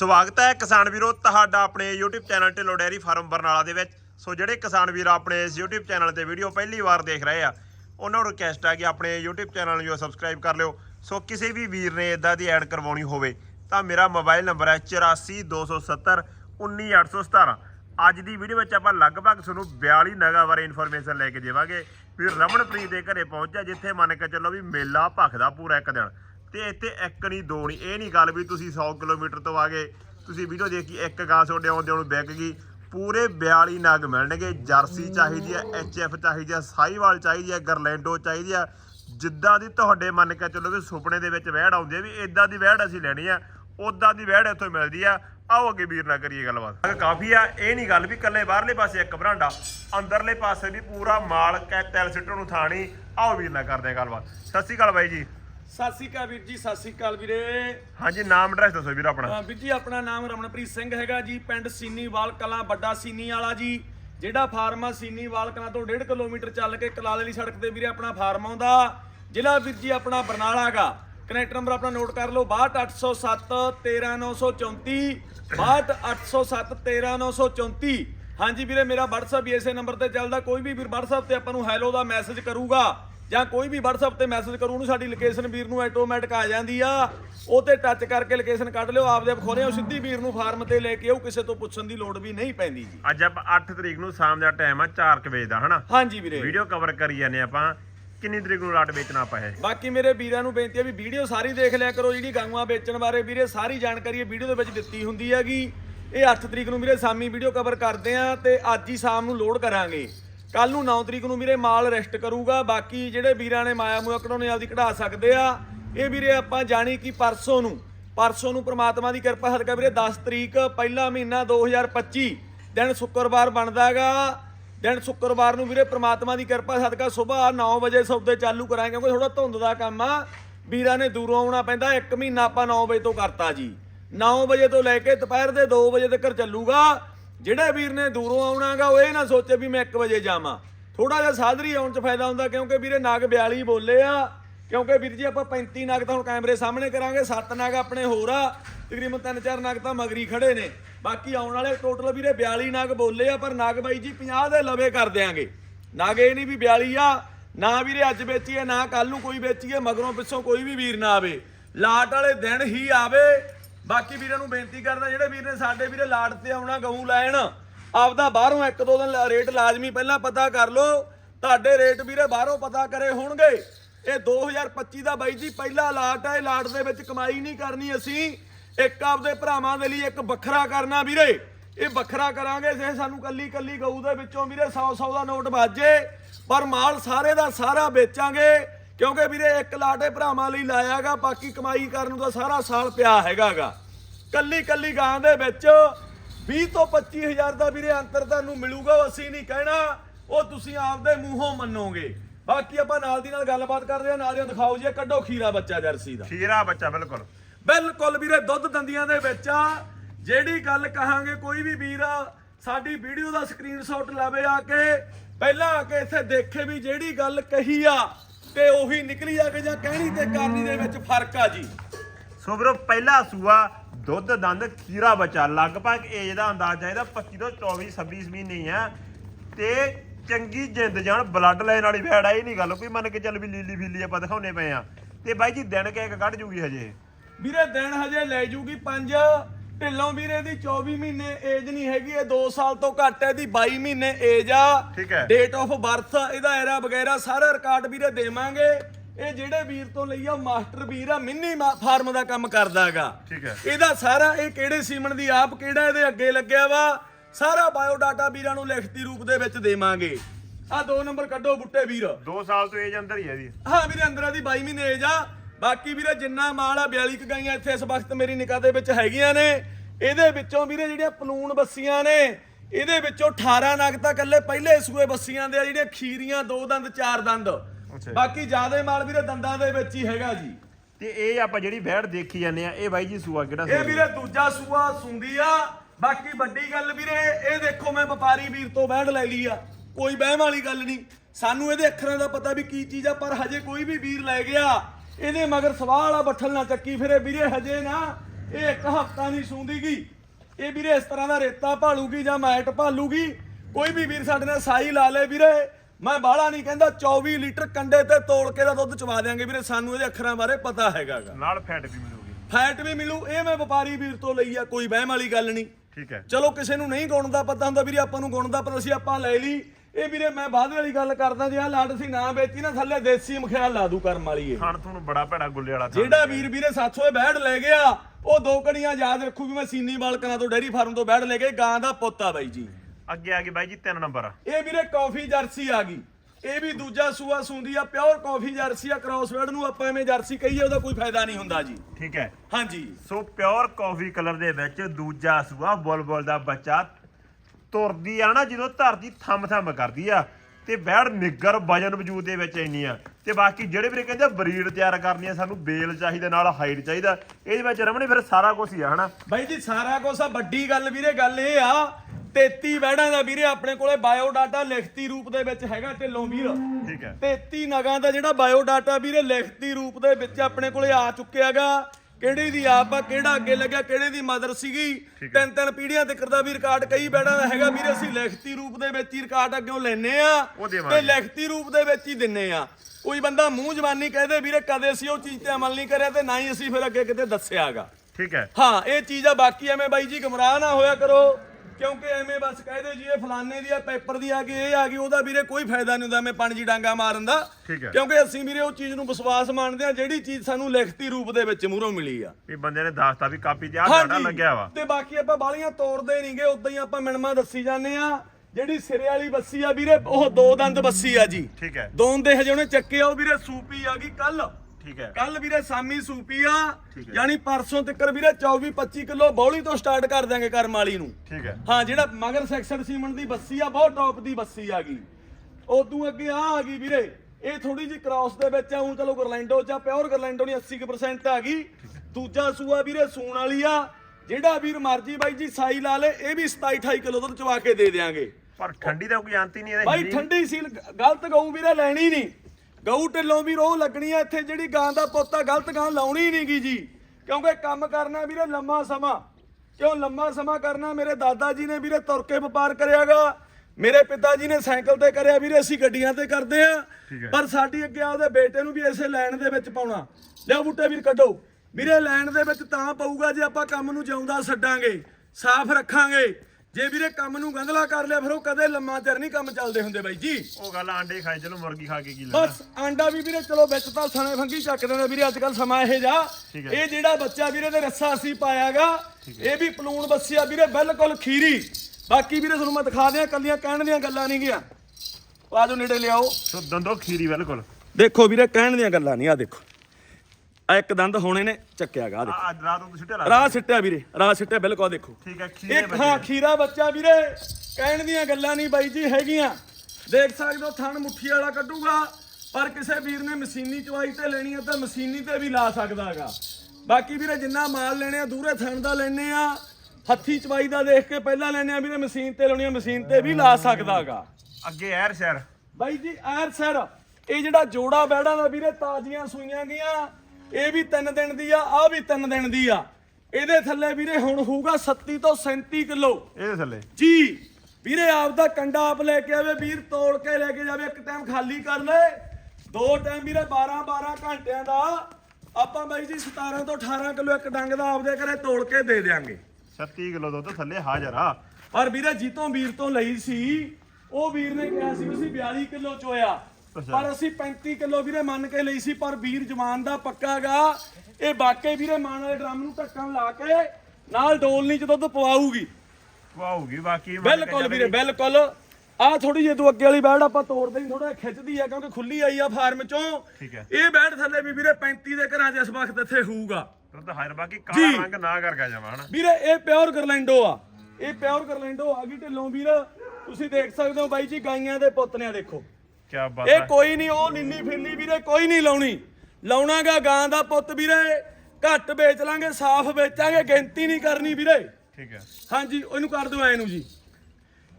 ਸਵਾਗਤ ਹੈ ਕਿਸਾਨ ਵੀਰੋ ਤੁਹਾਡਾ ਆਪਣੇ YouTube channel Dhillon dairy farm Barnala ਦੇ ਵਿੱਚ। ਸੋ ਜਿਹੜੇ ਕਿਸਾਨ ਵੀਰ ਆਪਣੇ ਇਸ YouTube ਚੈਨਲ ਤੇ ਵੀਡੀਓ ਪਹਿਲੀ ਵਾਰ ਦੇਖ ਰਹੇ ਆ, ਉਹਨਾਂ ਨੂੰ ਰਿਕਵੈਸਟ ਹੈ ਕਿ ਆਪਣੇ YouTube ਚੈਨਲ ਨੂੰ ਸਬਸਕ੍ਰਾਈਬ ਕਰ ਲਿਓ। ਸੋ ਕਿਸੇ ਵੀ ਵੀਰ ਨੇ ਇਦਾਂ ਦੀ ਐਡ ਕਰਵਾਉਣੀ ਹੋਵੇ, ਤਾਂ ਮੇਰਾ ਮੋਬਾਈਲ ਨੰਬਰ ਹੈ 8427 19817 ਅੱਜ ਦੀ ਵੀਡੀਓ ਵਿੱਚ ਆਪਾਂ ਲਗਭਗ ਤੁਹਾਨੂੰ 42 ਨਗਾ ਬਾਰੇ ਇਨਫੋਰਮੇਸ਼ਨ ਲੈ ਕੇ ਦੇਵਾਂਗੇ। ਵੀ ਰਮਨਪ੍ਰੀਤ ਦੇ ਘਰੇ ਪਹੁੰਚਿਆ, ਜਿੱਥੇ ਮੰਨ ਕੇ ਚੱਲੋ ਵੀ ਮੇਲਾ ਭਖਦਾ ਪੂਰਾ ਇੱਕ ਦਿਨ। ਤੇ ਇੱਥੇ ਇੱਕ ਨਹੀਂ, ਦੋ ਨਹੀਂ। ਇਹ ਨਹੀਂ ਗੱਲ ਵੀ ਤੁਸੀਂ 100 ਕਿਲੋਮੀਟਰ ਤੋਂ ਆ ਗਏ। ਤੁਸੀਂ ਵੀਡੀਓ ਦੇਖੀ, ਇੱਕ ਗਾਂ ਤੁਹਾਡੇ ਆਉਂਦੇ ਨੂੰ ਵਿਕ ਗਈ। ਪੂਰੇ 42 ਨਗ ਮਿਲਣਗੇ। ਜਰਸੀ ਚਾਹੀਦੀ ਹੈ, ਐਚਐਫ ਚਾਹੀਦੀ ਹੈ ਸਾਈਵਾਲ ਚਾਹੀਦੀ ਹੈ, ਗਰਲੈਂਡੋ ਚਾਹੀਦੀ ਹੈ। ਜਿੱਦਾਂ ਦੀ ਤੁਹਾਡੇ ਮੰਨ ਕੇ ਚੱਲੋ ਵੀ ਸੁਪਨੇ ਦੇ ਵਿੱਚ ਵਹਿੜ ਆਉਂਦੀ ਹੈ ਵੀ ਇਦਾਂ ਦੀ ਵਹਿੜ ਅਸੀਂ ਲੈਣੀ ਆ ਉਦਾਂ ਦੀ ਵਹਿੜ ਇੱਥੋਂ ਮਿਲਦੀ ਆ। ਆਓ ਅੱਗੇ ਵੀਰ ਨਾਲ ਕਰੀਏ ਗੱਲਬਾਤ। ਕਾਫੀ ਆ, ਇਹ ਨਹੀਂ ਗੱਲ ਵੀ ਕੱਲੇ ਬਾਹਰਲੇ ਪਾਸੇ ਇੱਕ ਬਰਾਂਡਾ, ਅੰਦਰਲੇ ਪਾਸੇ ਵੀ ਪੂਰਾ ਮਾਲਕ ਹੈ ਕੈਟਲ ਸਿੱਟਣ ਨੂੰ ਥਾਣੀ ਆਓ ਵੀਰ ਨਾਲ ਕਰਦੇ ਆ ਗੱਲਬਾਤ। ਸਤਿ ਸ਼੍ਰੀ ਅਕਾਲ ਬਾਈ ਜੀ। ਸਤਿ ਸ਼੍ਰੀ ਅਕਾਲ ਵੀਰ ਜੀ ਸਤਿ ਸ਼੍ਰੀ ਅਕਾਲ ਵੀਰੇ। ਹਾਂਜੀ ਨਾਮ ਐਡਰੈਸ ਦੱਸੋ ਵੀਰ ਆਪਣਾ। ਅਹ ਵੀਰ ਜੀ ਆਪਣਾ ਨਾਮ ਰਮਨਪ੍ਰੀਤ ਸਿੰਘ ਹੈਗਾ ਜੀ ਪਿੰਡ ਸੀਨੀਵਾਲ ਕਲਾਂ ਵੱਡਾ ਸੀਨੀ ਵਾਲਾ ਜੀ। ਜਿਹੜਾ ਫਾਰਮ ਆ ਸੀਨੀਵਾਲ ਕਲਾਂ ਤੋਂ 1.5 ਕਿਲੋਮੀਟਰ ਚੱਲ ਕੇ ਕਲਾਲੇ ਵਾਲੀ ਸੜਕ ਤੇ ਵੀਰੇ ਆਪਣਾ ਫਾਰਮ ਆਉਂਦਾ। ਜ਼ਿਲ੍ਹਾ ਵੀਰ ਜੀ ਆਪਣਾ ਬਰਨਾਲਾ ਹੈਗਾ। ਕਨੈਕਟ ਨੰਬਰ ਆਪਣਾ ਨੋਟ ਕਰ ਲਓ 62807 13934 62807 13934 ਹਾਂਜੀ ਵੀਰੇ ਮੇਰਾ WhatsApp ਵੀ ਇਸੇ ਨੰਬਰ ਤੇ ਚੱਲਦਾ। ਕੋਈ ਵੀ ਵੀਰ WhatsApp ਤੇ ਆਪਾਂ ਨੂੰ ਹੈਲੋ ਦਾ ਮੈਸੇਜ ਕਰੂਗਾ। ਜਾਂ ਕੋਈ ਵੀ WhatsApp ਤੇ ਮੈਸੇਜ ਕਰੂ ਉਹਨੂੰ ਸਾਡੀ ਲੋਕੇਸ਼ਨ ਵੀਰ ਨੂੰ ਆਟੋਮੈਟਿਕ ਆ ਜਾਂਦੀ ਆ। ਉਹ ਤੇ ਟੱਚ ਕਰਕੇ ਲੋਕੇਸ਼ਨ ਕੱਢ ਲਿਓ ਆਪਦੇ ਆਪ ਖੋਲੇ ਉਹ ਸਿੱਧੀ ਵੀਰ ਨੂੰ ਫਾਰਮ ਤੇ ਲੈ ਕੇ ਆਓ ਕਿਸੇ ਤੋਂ ਪੁੱਛਣ ਦੀ ਲੋੜ ਵੀ ਨਹੀਂ ਪੈਂਦੀ ਜੀ। ਅੱਜ ਆਪਾਂ 8 ਤਰੀਕ ਨੂੰ ਸ਼ਾਮ ਦਾ ਟਾਈਮ ਆ 4 ਵਜੇ ਦਾ ਹਨਾ? ਹਾਂਜੀ ਵੀਰੇ। ਵੀਡੀਓ ਕਵਰ ਕਰੀ ਜਾਂਦੇ ਆਪਾਂ। ਕਿੰਨੀ ਤਰੀਕ ਨੂੰ ਲਾਟ ਵੇਚਣਾ ਆਪਾਂ ਇਹ? ਬਾਕੀ ਮੇਰੇ ਵੀਰਾਂ ਨੂੰ ਬੇਨਤੀ ਹੈ ਵੀ ਵੀਡੀਓ ਸਾਰੀ ਦੇਖ ਲਿਆ ਕਰੋ ਜਿਹੜੀ ਗਾਂਵਾਂ ਵੇਚਣ ਬਾਰੇ ਵੀਰੇ ਸਾਰੀ ਜਾਣਕਾਰੀ ਇਹ ਵੀਡੀਓ ਦੇ ਵਿੱਚ ਦਿੱਤੀ ਹੁੰਦੀ ਹੈਗੀ। ਇਹ 8 ਤਰੀਕ ਨੂੰ ਵੀਰੇ ਸਾਮੀ ਵੀਡੀਓ ਕਵਰ ਕਰਦੇ ਆ ਤੇ ਅੱਜ ਹੀ ਸ਼ਾਮ ਨੂੰ ਲੋਡ ਕਰਾਂਗੇ। ਕੱਲ ਨੂੰ 9 ਤਰੀਕ ਨੂੰ ਵੀਰੇ ਮਾਲ ਰੈਸਟ ਕਰੂਗਾ, ਬਾਕੀ ਜਿਹੜੇ ਵੀਰਾਂ ਨੇ ਮਾਇਆ ਮੂਆ ਕਢਾਉਣੇ ਆਪਦੀ ਕਢਾ ਸਕਦੇ ਆ, ਇਹ ਵੀਰੇ ਆਪਾਂ ਜਾਣੀ ਕਿ ਪਰਸੋਂ ਨੂੰ ਪਰਸੋਂ ਨੂੰ ਪ੍ਰਮਾਤਮਾ ਦੀ ਕਿਰਪਾ ਸਦਕਾ ਵੀਰੇ 10 ਤਰੀਕ, ਪਹਿਲਾ ਮਹੀਨਾ 2025 ਦਿਨ ਸ਼ੁੱਕਰਵਾਰ ਬਣਦਾ ਹੈਗਾ, ਦਿਨ ਸ਼ੁੱਕਰਵਾਰ ਨੂੰ ਵੀਰੇ ਪ੍ਰਮਾਤਮਾ ਦੀ ਕਿਰਪਾ ਸਦਕਾ ਸਵੇਰ 9 ਵਜੇ ਸੌਦੇ ਚਾਲੂ ਕਰਾਂਗੇ, ਕਿਉਂਕਿ ਥੋੜਾ ਧੁੰਦ ਦਾ ਕੰਮ ਆ, ਵੀਰਾਂ ਨੇ ਦੂਰੋਂ ਆਉਣਾ ਪੈਂਦਾ, ਇੱਕ ਮਹੀਨਾ ਆਪਾਂ 9 ਵਜੇ ਤੋਂ ਕਰਤਾ ਜੀ। 9 ਵਜੇ ਤੋਂ ਲੈ ਕੇ ਦੁਪਹਿਰ ਦੇ 2 ਵਜੇ ਤੱਕ ਚੱਲੂਗਾ ਜਿਹੜੇ ਵੀਰ ਨੇ ਦੂਰੋਂ ਆਉਣਾਗਾ ਉਹ ਇਹ ਨਾ ਸੋਚੇ ਵੀ ਮੈਂ 1 ਵਜੇ ਜਾਵਾਂ। ਥੋੜਾ ਜਿਹਾ ਸਾਧਰੀ ਆਉਣ 'ਚ ਫਾਇਦਾ ਹੁੰਦਾ, ਕਿਉਂਕਿ ਵੀਰੇ ਨਾਗ 42 ਬੋਲੇ ਆ। ਕਿਉਂਕਿ ਵੀਰ ਜੀ, ਆਪਾਂ 35 ਨਗ ਤਾਂ ਹੁਣ ਕੈਮਰੇ ਸਾਹਮਣੇ ਕਰਾਂਗੇ 7 ਨਗ ਆਪਣੇ ਹੋਰ ਆ। ਤਕਰੀਬਨ 3-4 ਨਗ ਤਾਂ ਮਗਰੀ ਖੜੇ ਨੇ। ਬਾਕੀ ਆਉਣ ਵਾਲੇ ਟੋਟਲ ਵੀਰੇ 42 ਨਾਗ ਬੋਲੇ ਆ, ਪਰ ਨਾਗ ਬਾਈ ਜੀ 50 ਦੇ ਲਵੇ ਕਰ ਦਿਆਂਗੇ। ਨਾਗ ਇਹ ਨਹੀਂ ਵੀ 42 ਆ, ਨਾ ਵੀਰੇ ਅੱਜ ਵੇਚੀਏ, ਨਾ ਕੱਲ ਨੂੰ ਕੋਈ ਵੇਚੀਏ, ਮਗਰੋਂ ਪਿੱਛੋਂ ਕੋਈ ਵੀ ਵੀਰ ਨਾ ਆਵੇ। ਲਾਟ ਵਾਲੇ ਦਿਨ ਹੀ ਆਵੇ। ਬਾਕੀ ਵੀਰਾਂ ਨੂੰ ਬੇਨਤੀ ਕਰਦਾ, ਜਿਹੜੇ ਵੀਰ ਨੇ ਸਾਡੇ ਵੀਰੇ ਲਾਟ ਤੇ ਆਉਣਾ, ਗਊ ਲੈਣ, ਆਪਦਾ ਬਾਹਰੋਂ ਇੱਕ ਦੋ ਦਿਨ ਰੇਟ ਲਾਜ਼ਮੀ ਪਹਿਲਾਂ ਪਤਾ ਕਰ ਲਓ, ਤੁਹਾਡੇ ਰੇਟ ਵੀਰੇ ਬਾਹਰੋਂ ਪਤਾ ਕਰੇ ਹੋਣਗੇ। ਇਹ 2025 ਦਾ ਬਾਈ ਜੀ, ਪਹਿਲਾ ਲਾਟ ਹੈ ਲਾਟ ਦੇ ਵਿੱਚ ਕਮਾਈ ਨਹੀਂ ਕਰਨੀ ਅਸੀਂ। ਇੱਕ ਆਪਦੇ ਭਰਾਵਾਂ ਦੇ ਲਈ ਇੱਕ ਵੱਖਰਾ ਕਰਨਾ ਵੀਰੇ। ਇਹ ਵੱਖਰਾ ਕਰਾਂਗੇ, ਜੇ ਸਾਨੂੰ ਕੱਲੀ ਕੱਲੀ ਗਊ ਦੇ ਵਿੱਚੋਂ ਵੀਰੇ 100 100 ਦਾ ਨੋਟ ਵਾਜੇ ਪਰ ਮਾਲ ਸਾਰੇ ਦਾ ਸਾਰਾ ਵੇਚਾਂਗੇ। ਕਿਉਂਕਿ ਵੀਰੇ ਇੱਕ ਲਾਟੇ ਭਰਾਵਾਂ ਲਈ ਲਾਇਆਗਾ ਬਾਕੀ ਕਮਾਈ ਕਰਨ ਨੂੰ ਤਾਂ ਸਾਰਾ ਸਾਲ ਪਿਆ ਹੈਗਾਗਾ। ਕੱਲੀ ਕੱਲੀ ਗਾਂ ਦੇ ਵਿੱਚ 20 ਤੋਂ 25 ਹਜ਼ਾਰ ਦਾ ਵੀਰੇ ਅੰਤਰ ਤੁਹਾਨੂੰ ਮਿਲੂਗਾ ਉਹ ਅਸੀਂ ਨਹੀਂ ਕਹਿਣਾ ਉਹ ਤੁਸੀਂ ਆਪਦੇ ਮੂੰਹੋਂ ਮੰਨੋਗੇ। ਬਾਕੀ ਆਪਾਂ ਨਾਲ ਦੀ ਨਾਲ ਗੱਲਬਾਤ ਕਰਦੇ ਆ ਨਾਲ ਦੀ ਦਿਖਾਓ ਜੀ ਕੱਢੋ ਖੀਰਾ ਬੱਚਾ ਜਰਸੀ ਦਾ। ਖੀਰਾ ਬੱਚਾ ਬਿਲਕੁਲ। ਬਿਲਕੁਲ ਵੀਰੇ ਦੁੱਧ ਦੰਦੀਆਂ ਦੇ ਵਿੱਚ ਆ। ਜਿਹੜੀ ਗੱਲ ਕਹਾਂਗੇ ਕੋਈ ਵੀ ਵੀਰ ਸਾਡੀ ਵੀਡੀਓ ਦਾ ਸਕਰੀਨਸ਼ਾਟ ਲਾਵੇ ਆ ਕੇ ਪਹਿਲਾਂ ਆ ਕੇ ਇੱਥੇ ਦੇਖੇ ਵੀ ਜਿਹੜੀ ਗੱਲ ਕਹੀ ਆ। ਤੇ ਉਹੀ ਨਿਕਲੀ ਆ ਕਿ ਜਾਂ ਕਹਿਣੀ ਤੇ ਕਰਨੀ ਦੇ ਵਿੱਚ ਫ਼ਰਕ ਆ ਜੀ। ਸੋ ਵੀਰੋ ਪਹਿਲਾ ਸੂਆ ਦੁੱਧ ਦੰਦ ਖੀਰਾ ਬੱਚਾ। ਲਗਭਗ ਏਜ ਦਾ ਅੰਦਾਜ਼ਾ ਇਹਦਾ 25 ਤੋਂ 24 26 ਮਹੀਨੇ ਆ। ਤੇ ਚੰਗੀ ਜਿੰਦ ਜਾਨ ਬਲੱਡ ਲਾਈਨ ਵਾਲੀ ਵੈੜ ਆ ਇਹ ਨਹੀਂ ਗੱਲ। ਕੋਈ ਮੰਨ ਕੇ ਚੱਲ ਵੀ ਲੀਲੀ ਫੀਲੀ ਆਪਾਂ ਦਿਖਾਉਣੇ ਪਏ ਆ। ਤੇ ਬਾਈ ਜੀ ਦਿਨ ਕੇ ਇੱਕ ਕੱਢ ਜੂਗੀ ਹਜੇ? ਵੀਰੇ ਦਿਨ ਹਜੇ ਲੈ ਜੂਗੀ 5 ਢਿੱਲੋਂ ਵੀਰੇ ਦੀ 24 ਮਹੀਨੇ ਏਜ ਨਹੀਂ ਹੈਗੀ ਇਹ 2 ਸਾਲ ਤੋਂ ਘੱਟ ਹੈ ਦੀ 22 ਮਹੀਨੇ ਏਜ ਆ। ਠੀਕ ਹੈ। ਡੇਟ ਆਫ ਬਰਥ ਇਹਦਾ ਐਰਾ ਵਗੈਰਾ ਸਾਰਾ ਰਿਕਾਰਡ ਵੀਰੇ ਦੇਵਾਂਗੇ। ਇਹ ਜਿਹੜੇ ਵੀਰ ਤੋਂ ਲਈ ਆ ਮਾਸਟਰ ਵੀਰ ਆ ਮਿੰਨੀ ਫਾਰਮ ਦਾ ਕੰਮ ਕਰਦਾ ਹੈਗਾ ਠੀਕ ਹੈ। ਇਹਦਾ ਸਾਰਾ ਇਹ ਕਿਹੜੇ ਸੀਮਨ ਦੀ ਆਪ ਕਿਹੜਾ ਇਹਦੇ ਅੱਗੇ ਲੱਗਿਆ ਵਾ? ਸਾਰਾ ਬਾਇਓ ਡਾਟਾ ਵੀਰਾਂ ਨੂੰ ਲਿਖਤੀ ਰੂਪ ਦੇ ਵਿੱਚ ਦੇਵਾਂਗੇ। ਆ ਦੋ ਨੰਬਰ ਕੱਢੋ ਬੁੱਟੇ ਵੀਰ। 2 ਸਾਲ ਤੋਂ ਏਜ ਅੰਦਰ ਹੀ ਹੈ ਇਹਦੀ। ਹਾਂ ਵੀਰੇ ਅੰਦਰਾਂ ਦੀ 22 ਮਹੀਨੇ ਏਜ ਆ। ਬਾਕੀ ਵੀਰੇ ਜਿੰਨਾ ਮਾਲ ਆ 42 ਕੁ ਗਾਈਆਂ ਇੱਥੇ ਇਸ ਵਕਤ ਮੇਰੀ ਨਿਕਾਹ ਦੇ ਵਿੱਚ ਹੈਗੀਆਂ ਨੇ। ਇਹਦੇ ਵਿੱਚੋਂ ਵੀਰੇ ਜਿਹੜੀਆਂ ਪਲੂਣ ਬੱਸੀਆਂ ਨੇ ਇਹਦੇ ਵਿੱਚੋਂ 18 ਨਗ ਤਾਂ ਕੱਲੇ ਪਹਿਲੇ ਸੂਏ ਬੱਸੀਆਂ ਦੇ ਆ ਜਿਹੜੀਆਂ ਖੀਰੀਆਂ ਦੋ ਦੰਦ ਚਾਰ ਦੰਦ। ਬਾਕੀ ਜਿਆਦੇ ਮਾਲ ਵੀਰੇ ਦੰਦਾਂ ਦੇ ਵਿੱਚ ਹੀ ਹੈਗਾ ਜੀ। ਤੇ ਇਹ ਆਪਾਂ ਜਿਹੜੀ ਵੈੜ ਦੇਖੀ ਜਾਂਦੇ ਆ ਇਹ ਬਾਈ ਜੀ ਸੂਆ ਕਿਹੜਾ ਇਹ ਵੀਰੇ ਦੂਜਾ ਸੂਆ ਸੁੰਦੀ ਆ। ਬਾਕੀ ਵੱਡੀ ਗੱਲ ਵੀਰੇ ਇਹ ਦੇਖੋ ਮੈਂ ਵਪਾਰੀ ਵੀਰ ਤੋਂ ਬੈਠ ਲੈ ਲਈ ਆ। ਕੋਈ ਬਹਿਮ ਵਾਲੀ ਗੱਲ ਨਹੀਂ। ਸਾਨੂੰ ਇਹਦੇ ਅੱਖਰਾਂ ਦਾ ਪਤਾ ਵੀ ਕੀ ਚੀਜ਼ ਆ ਪਰ ਹਜੇ ਕੋਈ ਵੀ ਵੀਰ ਲੈ ਗਿਆ ਇਹਦੇ ਮਗਰ ਸਵਾਲ ਆ ਬੱਠਲ ਨਾ ਚੱਕੀ ਫਿਰੇ ਵੀਰੇ ਹਜੇ ਨਾ ਇਹ ਇੱਕ ਹਫਤਾ ਨਹੀਂ ਸੂੰਦੀਗੀ ਇਹ ਵੀਰੇ ਇਸ ਤਰ੍ਹਾਂ ਦਾ ਰੇਤਾ ਭਾਲੂਗੀ ਜਾਂ ਮੈਟ ਭਾਲੂਗੀ ਕੋਈ ਵੀ ਵੀਰ ਸਾਡੇ ਨਾਲ ਸਾਈ ਲਾ ਲੇ ਵੀਰੇ। ਮੈਂ ਬਾਹਲਾ ਨਹੀਂ ਕਹਿੰਦਾ 24 ਲੀਟਰ ਕੰਡੇ ਤੇ ਤੋਲ ਕੇ ਦਾ ਦੁੱਧ ਚਵਾ ਦਿਆਂਗੇ ਵੀਰੇ ਸਾਨੂੰ ਇਹਦੇ ਅੱਖਰਾਂ ਬਾਰੇ ਪਤਾ ਹੈਗਾਗਾ ਨਾਲ ਫੈਟ ਵੀ ਮਿਲੂਗੀ। ਫੈਟ ਵੀ ਮਿਲੂ ਇਹ ਮੈਂ ਵਪਾਰੀ ਵੀਰ ਤੋਂ ਲਈ ਆ ਕੋਈ ਵਹਿਮ ਵਾਲੀ ਗੱਲ ਨਹੀਂ। ਠੀਕ ਹੈ। ਚਲੋ ਕਿਸੇ ਨੂੰ ਨਹੀਂ ਗੁਣ ਦਾ ਪਤਾ ਹੁੰਦਾ ਵੀਰੇ ਆਪਾਂ ਨੂੰ ਗੁਣ ਦਾ ਪਤਾ ਸੀ ਆਪਾਂ ਲੈ ਲਈ। ਇਹ ਵੀਰੇ ਮੈਂ ਬਾਅਦ ਵਾਲੀ ਗੱਲ ਕਰਦਾ ਜੇ ਆ ਲਾਡ ਸੀ ਨਾ ਵੇਚੀ ਨਾ ਥੱਲੇ ਦੇਸੀ ਮਖਿਆਲ ਲਾ ਦੂ ਕਰਮ ਵਾਲੀ ਇਹ। ਖਾਣ ਤੁਹਾਨੂੰ ਬੜਾ ਭੈੜਾ ਗੁੱਲੇ ਵਾਲਾ ਥਾਂ ਜਿਹੜਾ ਵੀਰ ਵੀਰੇ 700 ਇਹ ਬੈੜ ਲੈ ਗਿਆ ਉਹ ਦੋ ਕੜੀਆਂ ਯਾਦ ਰੱਖੂ ਵੀ ਮੈਂ ਸੀਨੀ ਬਾਲਕਨਾ ਤੋਂ ਡੈਰੀ ਫਾਰਮ ਤੋਂ ਬੈੜ ਲੈ ਕੇ ਗਾਂ ਦਾ ਪੁੱਤ ਆ ਬਾਈ ਜੀ। ਅੱਗੇ ਆ ਗਈ ਬਾਈ ਜੀ 3 ਨੰਬਰ। ਇਹ ਵੀਰੇ ਕਾਫੀ ਜਰਸੀ ਆ ਗਈ। ਇਹ ਵੀ ਦੂਜਾ ਸੂਆ ਸੁੰਦੀ ਆ ਪਿਓਰ ਕਾਫੀ ਜਰਸੀ ਆ ਕ੍ਰਾਸਵਰਡ ਨੂੰ ਆਪਾਂ ਐਵੇਂ ਜਰਸੀ ਕਹੀਏ ਉਹਦਾ ਕੋਈ ਫਾਇਦਾ ਨਹੀਂ ਹੁੰਦਾ ਜੀ। ਠੀਕ ਹੈ। ਹਾਂਜੀ। ਸੋ ਪਿਓਰ ਕਾਫੀ ਕਲਰ ਦੇ ਵਿੱਚ ਦੂਜਾ ਸੂਆ ਬੁਲਬੁਲ ਦਾ ਬੱਚਾ ਤੁਰਦੀ ਆ ਨਾ ਜਦੋਂ ਧਰਤੀ ਥੰਮ ਥੰਮ ਕਰਦੀ ਆ ਤੇ ਬੈੜ ਨਿੱਗਰ ਵਜਨ ਵਜੂਦ ਦੇ ਵਿੱਚ ਇੰਨੀ ਆ। ਤੇ ਬਾਕੀ ਜਿਹੜੇ ਵੀਰੇ ਕਹਿੰਦੇ ਬਰੀਡ ਤਿਆਰ ਕਰਨੀ ਆ ਸਾਨੂੰ ਬੇਲ ਚਾਹੀਦਾ ਨਾਲ ਹਾਈਟ ਚਾਹੀਦਾ ਇਹਦੇ ਵਿੱਚ ਰਮਣੇ ਫਿਰ ਸਾਰਾ ਕੁਝ ਹੀ ਆ ਹਨਾ? ਬਾਈ ਜੀ ਸਾਰਾ ਕੁਝ ਆ ਵੱਡੀ ਗੱਲ ਵੀਰੇ ਗੱਲ ਇਹ ਆ 33 ਵੈੜਾਂ ਦਾ ਵੀਰੇ ਆਪਣੇ ਕੋਲੇ ਬਾਇਓ ਡਾਟਾ ਲਿਖਤੀ ਰੂਪ ਦੇ ਵਿੱਚ ਹੈਗਾ ਢਿੱਲੋਂ ਵੀਰ। ਠੀਕ ਹੈ। 33 ਨਗਾਂ ਦਾ ਜਿਹੜਾ ਬਾਇਓ ਡਾਟਾ ਵੀਰੇ ਲਿਖਤੀ ਰੂਪ ਦੇ ਵਿੱਚ ਆਪਣੇ ਕੋਲੇ ਆ ਚੁੱਕਿਆਗਾ ਕਿਹੜੀ ਦੀ ਆਪ ਆ ਕਿਹੜਾ ਅੱਗੇ ਲੱਗਿਆ ਕਿਹੜੇ ਦੀ ਮਦਰ ਸੀਗੀ? ਤਿੰਨ ਤਿੰਨ ਪੀੜ੍ਹੀਆਂ ਤੇ ਕਰਦਾ ਵੀ ਰਿਕਾਰਡ ਕਈ ਬੈੜਾਂ ਦਾ ਹੈਗਾ। ਵੀਰੇ ਅਸੀਂ ਲਿਖਤੀ ਰੂਪ ਦੇ ਵਿੱਚ ਹੀ ਰਿਕਾਰਡ ਅੱਗੇੋਂ ਲੈਨੇ ਆ। ਤੇ ਲਿਖਤੀ ਰੂਪ ਦੇ ਵਿੱਚ ਹੀ ਦਿੰਨੇ ਆ। ਕੋਈ ਬੰਦਾ ਮੂੰਹ ਜ਼ਬਾਨੀ ਕਹਦੇ ਵੀਰੇ ਕਦੇ ਅਸੀਂ ਉਹ ਚੀਜ਼ ਤੇ ਅਮਲ ਨਹੀਂ ਕਰਿਆ ਤੇ ਨਾ ਹੀ ਅਸੀਂ ਫਿਰ ਅੱਗੇ ਕਿਤੇ ਦੱਸਿਆਗਾ। ਠੀਕ ਹੈ। ਹਾਂ ਇਹ ਚੀਜ਼ ਆ ਬਾਕੀ ਐਵੇਂ ਬਾਈ ਜੀ ਗਮਰਾਹ ਨਾ ਹੋਇਆ ਕਰੋ। ਕਿਉਂਕਿ ਐਵੇਂ ਬਸ ਕਹਦੇ ਜੀ ਇਹ ਫਲਾਣੇ ਦੀ ਆ ਪੇਪਰ ਦੀ ਆ ਗਈ ਇਹ ਆ ਗਈ ਉਹਦਾ ਵੀਰੇ ਕੋਈ ਫਾਇਦਾ ਨਹੀਂ ਹੁੰਦਾ ਮੈਂ ਪੰਜ ਡਾਂਗਾ ਮਾਰਨ ਦਾ। ਠੀਕ ਹੈ। ਕਿਉਂਕਿ ਅਸੀਂ ਵੀਰੇ ਉਹ ਚੀਜ਼ ਨੂੰ ਵਿਸ਼ਵਾਸ ਮੰਨਦੇ ਆ ਜਿਹੜੀ ਚੀਜ਼ ਸਾਨੂੰ ਲਿਖਤੀ ਰੂਪ ਦੇ ਵਿੱਚ ਮੂਹਰੋਂ ਮਿਲੀ ਆ। ਵੀ ਬੰਦੇ ਨੇ ਦੱਸਤਾ ਵੀ ਕਾਪੀ ਤੇ ਆਹ ਡਾਟਾ ਲੱਗਿਆ ਵਾ। ਤੇ ਬਾਕੀ ਆਪਾਂ ਬਾਲੀਆਂ ਤੋੜਦੇ ਨਹੀਂਗੇ ਉਦਾਂ ਹੀ ਆਪਾਂ ਮਿਣਮਾ ਦੱਸੀ ਜਾਂਦੇ ਆ ਜਿਹੜੀ ਸਿਰੇ ਵਾਲੀ ਬੱਸੀ ਆ ਵੀਰੇ ਉਹ ਦੋ ਦੰਦ ਬੱਸੀ ਆ ਜੀ। ਠੀਕ ਹੈ। ਦੋਨ ਦੇ ਹਜੇ ਉਹਨੇ ਚੱਕੇ ਆ ਉਹ ਵੀਰੇ ਸੂਪੀ ਆ ਗਈ ਕੱਲ ਠੀਕ ਹੈ। ਕੱਲ ਵੀਰੇ ਸਾਮੀ ਸੂਪੀ ਆ। ਯਾਨੀ ਪਰਸੋਂ ਤੱਕਰ ਵੀਰੇ 24 25 ਕਿਲੋ ਬੌਲੀ ਤੋਂ ਸਟਾਰਟ ਕਰ ਦਾਂਗੇ ਕਰਮ ਵਾਲੀ ਨੂੰ। ਠੀਕ ਹੈ। ਹਾਂ ਜਿਹੜਾ ਮਗਰ ਸੈਕਸ਼ਨ ਸੀਮਨ ਦੀ ਬੱਸੀ ਆ ਬਹੁਤ ਟੌਪ ਦੀ ਬੱਸੀ ਆ ਗਈ। ਉਦੋਂ ਅੱਗੇ ਆ ਆ ਗਈ ਵੀਰੇ। ਇਹ ਥੋੜੀ ਜੀ ਕ੍ਰਾਸ ਦੇ ਵਿੱਚ ਆ ਹੁਣ ਚਲੋ ਗਰਲੈਂਡੋ ਚ ਆ ਪਿਓਰ ਗਰਲੈਂਡੋ ਨਹੀਂ 80% ਆ ਗਈ। ਦੂਜਾ ਸੂਆ ਵੀਰੇ ਸੂਣ ਵਾਲੀ ਆ ਜਿਹੜਾ ਵੀਰ ਮਰਜ਼ੀ ਬਾਈ ਜੀ ਸਾਈ ਲਾ ਲੇ ਇਹ ਵੀ 27 28 ਕਿਲੋ ਦੁੱਧ ਚਵਾ ਕੇ ਦੇ ਦੇਾਂਗੇ ਪਰ ਠੰਡੀ ਦਾ ਕੋਈ ਅੰਤ ਹੀ ਨਹੀਂ ਇਹਦੇ ਬਾਈ ਠੰਡੀ ਸੀਲ ਗਲਤ ਗਊ ਵੀਰੇ ਲੈਣੀ ਨਹੀਂ। ਗਊ ਢਿੱਲੋਂ ਵੀ ਰੋਹ ਲੱਗਣੀ ਆ ਇੱਥੇ ਜਿਹੜੀ ਗਾਂ ਦਾ ਪੋਤਾ ਗਲਤ ਗਾਂ ਲਾਉਣੀ ਨਹੀਂਗੀ ਜੀ। ਕਿਉਂਕਿ ਕੰਮ ਕਰਨਾ ਵੀਰੇ ਲੰਮਾ ਸਮਾਂ। ਕਿਉਂ ਲੰਮਾ ਸਮਾਂ ਕਰਨਾ? ਮੇਰੇ ਦਾਦਾ ਜੀ ਨੇ ਵੀਰੇ ਤੁਰ ਕੇ ਵਪਾਰ ਕਰਿਆਗਾ। ਮੇਰੇ ਪਿਤਾ ਜੀ ਨੇ ਸਾਈਕਲ ਤੇ ਕਰਿਆ ਵੀਰੇ ਅਸੀਂ ਗੱਡੀਆਂ ਤੇ ਕਰਦੇ ਆ। ਪਰ ਸਾਡੀ ਅੱਗੇ ਉਹਦੇ ਬੇਟੇ ਨੂੰ ਵੀ ਇਸੇ ਲਾਈਨ ਦੇ ਵਿੱਚ ਪਾਉਣਾ। ਲਿਆ ਬੂਟੇ ਵੀਰ ਕੱਢੋ। ਵੀਰੇ ਲਾਈਨ ਦੇ ਵਿੱਚ ਤਾਂ ਪਊਗਾ ਜੇ ਆਪਾਂ ਕੰਮ ਨੂੰ ਜਿਉਂਦਾ ਛੱਡਾਂਗੇ ਸਾਫ਼ ਰੱਖਾਂਗੇ। ਜੇ ਵੀਰੇ ਕੰਮ ਨੂੰ ਗੰਧਲਾ ਕਰ ਲਿਆ ਫਿਰ ਉਹ ਕਦੇ ਲੰਮਾ ਚਿਰ ਨਹੀਂ ਕੰਮ ਚੱਲਦੇ ਹੁੰਦੇ ਬਾਈ ਜੀ। ਉਹ ਗੱਲ ਆਂਡੇ ਖਾਏ ਚਲੋ ਮੁਰਗੀ ਖਾ ਕੇ ਕੀ ਲੈਣਾ। ਬਸ ਆਂਡਾ ਵੀ ਵੀਰੇ ਚਲੋ ਵਿੱਚ ਤਾਂ ਸਣੇ ਫੰਗੀ ਚੱਕ ਦਿੰਦੇ ਵੀਰੇ ਅੱਜ ਕੱਲ ਸਮਾਂ ਇਹ ਜਾ ਠੀਕ ਹੈ। ਇਹ ਜਿਹੜਾ ਬੱਚਾ ਵੀਰੇ ਦੇ ਰੱਸਾ ਅਸੀਂ ਪਾਇਆਗਾ। ਇਹ ਵੀ ਪਲੂਣ ਬੱਸਿਆ ਵੀਰੇ ਬਿਲਕੁਲ ਖੀਰੀ। ਬਾਕੀ ਵੀਰੇ ਤੁਹਾਨੂੰ ਮੈਂ ਦਿਖਾ ਦਿਆਂ ਕੱਲੀਆਂ ਕਹਿਣ ਦੀਆਂ ਗੱਲਾਂ ਨਹੀਂ ਗਿਆ। ਆਜੋ ਨੇੜੇ ਲਿਆਓ। ਸੋ ਦੰਦੋ ਖੀਰੀ ਬਿਲਕੁਲ। ਦੇਖੋ ਵੀਰੇ ਕਹਿਣ ਦੀਆਂ ਗੱਲਾਂ ਨਹੀਂ ਆ ਦੇਖੋ। ਆ ਇੱਕ ਦੰਦ ਹੋਣੇ ਨੇ ਚੱਕਿਆਗਾ ਆ ਦੇਖੋ। ਆ ਅੱਜ ਰਾਤ ਨੂੰ ਛੁੱਟੇ ਲਾ ਰਾਹ ਸਿੱਟਿਆ ਵੀਰੇ ਰਾਹ ਸਿੱਟਿਆ ਬਿਲਕੁਲ ਦੇਖੋ। ਠੀਕ ਹੈ ਖੀਰੇ ਇੱਕ ਹਾਂ ਖੀਰਾ ਬੱਚਾ ਵੀਰੇ ਕਹਿਣ ਦੀਆਂ ਗੱਲਾਂ ਨਹੀਂ ਬਾਈ ਜੀ ਹੈਗੀਆਂ। ਦੇਖ ਸਕਦੇ ਹੋ ਥਣ ਮੁੱਠੀ ਵਾਲਾ ਕੱਢੂਗਾ ਪਰ ਕਿਸੇ ਵੀਰ ਨੇ ਮਸ਼ੀਨੀ ਚਵਾਈ ਤੇ ਲੈਣੀ ਹੈ ਤਾਂ ਮਸ਼ੀਨੀ ਤੇ ਵੀ ਲਾ ਸਕਦਾਗਾ ਬਾਕੀ ਵੀਰੇ ਜਿੰਨਾ ਮਾਲ ਲੈਣੇ ਆ ਦੂਰੇ ਥਣ ਦਾ ਲੈਣੇ ਆ ਹੱਥੀ ਚਵਾਈ ਦਾ ਦੇਖ ਕੇ ਪਹਿਲਾਂ ਲੈਣੇ ਆ ਵੀਰੇ ਮਸ਼ੀਨ ਤੇ ਲਾਉਣੀ ਆ ਮਸ਼ੀਨ ਤੇ ਵੀ ਲਾ ਸਕਦਾਗਾ ਅੱਗੇ ਐਰ ਸ਼ਹਿਰ। ਬਾਈ ਜੀ ਐਰ ਸਰ ਇਹ ਜਿਹੜਾ ਜੋੜਾ ਬੈੜਾਂ ਦਾ ਵੀਰੇ ਤਾਜ਼ੀਆਂ ਸੂਈਆਂ ਗਈਆਂ ਇਹ ਵੀ 3 ਦਿਨ ਦੀ ਆ ਆ ਵੀ 3 ਦਿਨ ਦੀ ਆ। ਇਹਦੇ ਥੱਲੇ ਵੀਰੇ ਹੁਣ ਹੋਊਗਾ 37 ਤੋਂ 37 ਕਿਲੋ। ਇਹਦੇ ਥੱਲੇ? ਜੀ ਵੀਰੇ ਆਪ ਦਾ ਕੰਡਾ ਆਪ ਲੈ ਕੇ ਆਵੇ ਵੀਰ ਤੋੜ ਕੇ ਲੈ ਕੇ ਜਾਵੇ ਇੱਕ ਟਾਈਮ ਖਾਲੀ ਕਰ ਲੈ। ਦੋ ਟਾਈਮ ਵੀਰੇ 12 12 ਘੰਟਿਆਂ ਦਾ। ਆਪਾਂ ਬਾਈ ਜੀ 17 ਤੋਂ 18 ਕਿਲੋ ਇੱਕ ਡੰਗ ਦਾ ਆਪਦੇ ਘਰੇ ਤੋੜ ਕੇ ਦੇ ਦਿਆਂਗੇ। 36 ਕਿਲੋ ਦੁੱਧ ਥੱਲੇ ਹਾਜ਼ਰ ਆ। ਪਰ ਵੀਰੇ ਜੀਤੋਂ ਵੀਰ ਤੋਂ ਲਈ ਸੀ ਉਹ ਵੀਰ ਨੇ ਕਿਹਾ ਸੀ ਅਸੀਂ 42 ਕਿਲੋ ਚੋਇਆ। ਪਰ ਅਸੀਂ 35 ਕਿਲੋ ਵੀਰੇ ਮੰਨ ਕੇ ਲਈ ਸੀ ਪਰ ਵੀਰ ਜਵਾਨ ਦਾ ਪੱਕਾਗਾ ਇਹ ਵਾਕਈ ਵੀਰੇ ਮਾਨ ਵਾਲੇ ਡਰਮ ਨੂੰ ਢੱਕਣ ਲਾ ਕੇ ਨਾਲ ਡੋਲਨੀ ਚ ਦੁੱਧ ਪਵਾਊਗੀ। ਵਾਹੂਗੀ ਬਾਕੀ ਬਿਲਕੁਲ ਵੀਰੇ ਬਿਲਕੁਲ। ਆ ਥੋੜੀ ਜਿਹੀ ਤੂੰ ਅੱਗੇ ਵਾਲੀ ਬੈੜ ਆਪਾਂ ਤੋੜਦੇ ਹੀ ਥੋੜਾ ਖਿੱਚਦੀ ਆ ਕਿਉਂਕਿ ਖੁੱਲੀ ਆਈ ਆ ਫਾਰਮ ਚੋਂ। ਇਹ ਬੈੜ ਥੱਲੇ ਵੀ ਵੀਰੇ 35 ਦੇ ਘਰਾਂ 'ਚ ਇਸ ਵਕਤ ਇੱਥੇ ਹੋਊਗਾ। ਦੁੱਧ ਹਾਜ਼ਰ ਬਾਕੀ ਕਾਲਾ ਜੀ। ਰੰਗ ਨਾ ਕਰਕੇ ਜਾਵਾ ਹਨਾ। ਵੀਰੇ ਇਹ ਪਿਓਰ ਗਰਲੈਂਡੋ ਆ। ਇਹ ਪਿਓਰ ਗਰਲੈਂਡੋ ਆ ਗਈ ਢਿੱਲੋਂ ਵੀਰ। ਤੁਸੀਂ ਦੇਖ ਸਕਦੇ ਹੋ ਬਾਈ ਜੀ ਗਾਈਆਂ ਦੇ ਪੁੱਤ ਨੇ ਦੇਖੋ। ਕੀ ਬਾਤ ਇਹ ਕੋਈ ਨਹੀਂ ਉਹ ਨੀਲੀ ਫਿਰਲੀ ਵੀਰੇ ਕੋਈ ਨਹੀਂ ਲਾਉਣੀ। ਲਾਉਣਾਗਾ ਗਾਂ ਦਾ ਪੁੱਤ ਵੀਰੇ। ਘੱਟ ਵੇਚ ਲਾਂਗੇ ਸਾਫ਼ ਵੇਚਾਂਗੇ ਗਿਣਤੀ ਨਹੀਂ ਕਰਨੀ ਵੀਰੇ। ਠੀਕ ਹੈ। ਹਾਂਜੀ ਉਹਨੂੰ ਕਰ ਦਿਓ ਐ ਨੂੰ ਜੀ।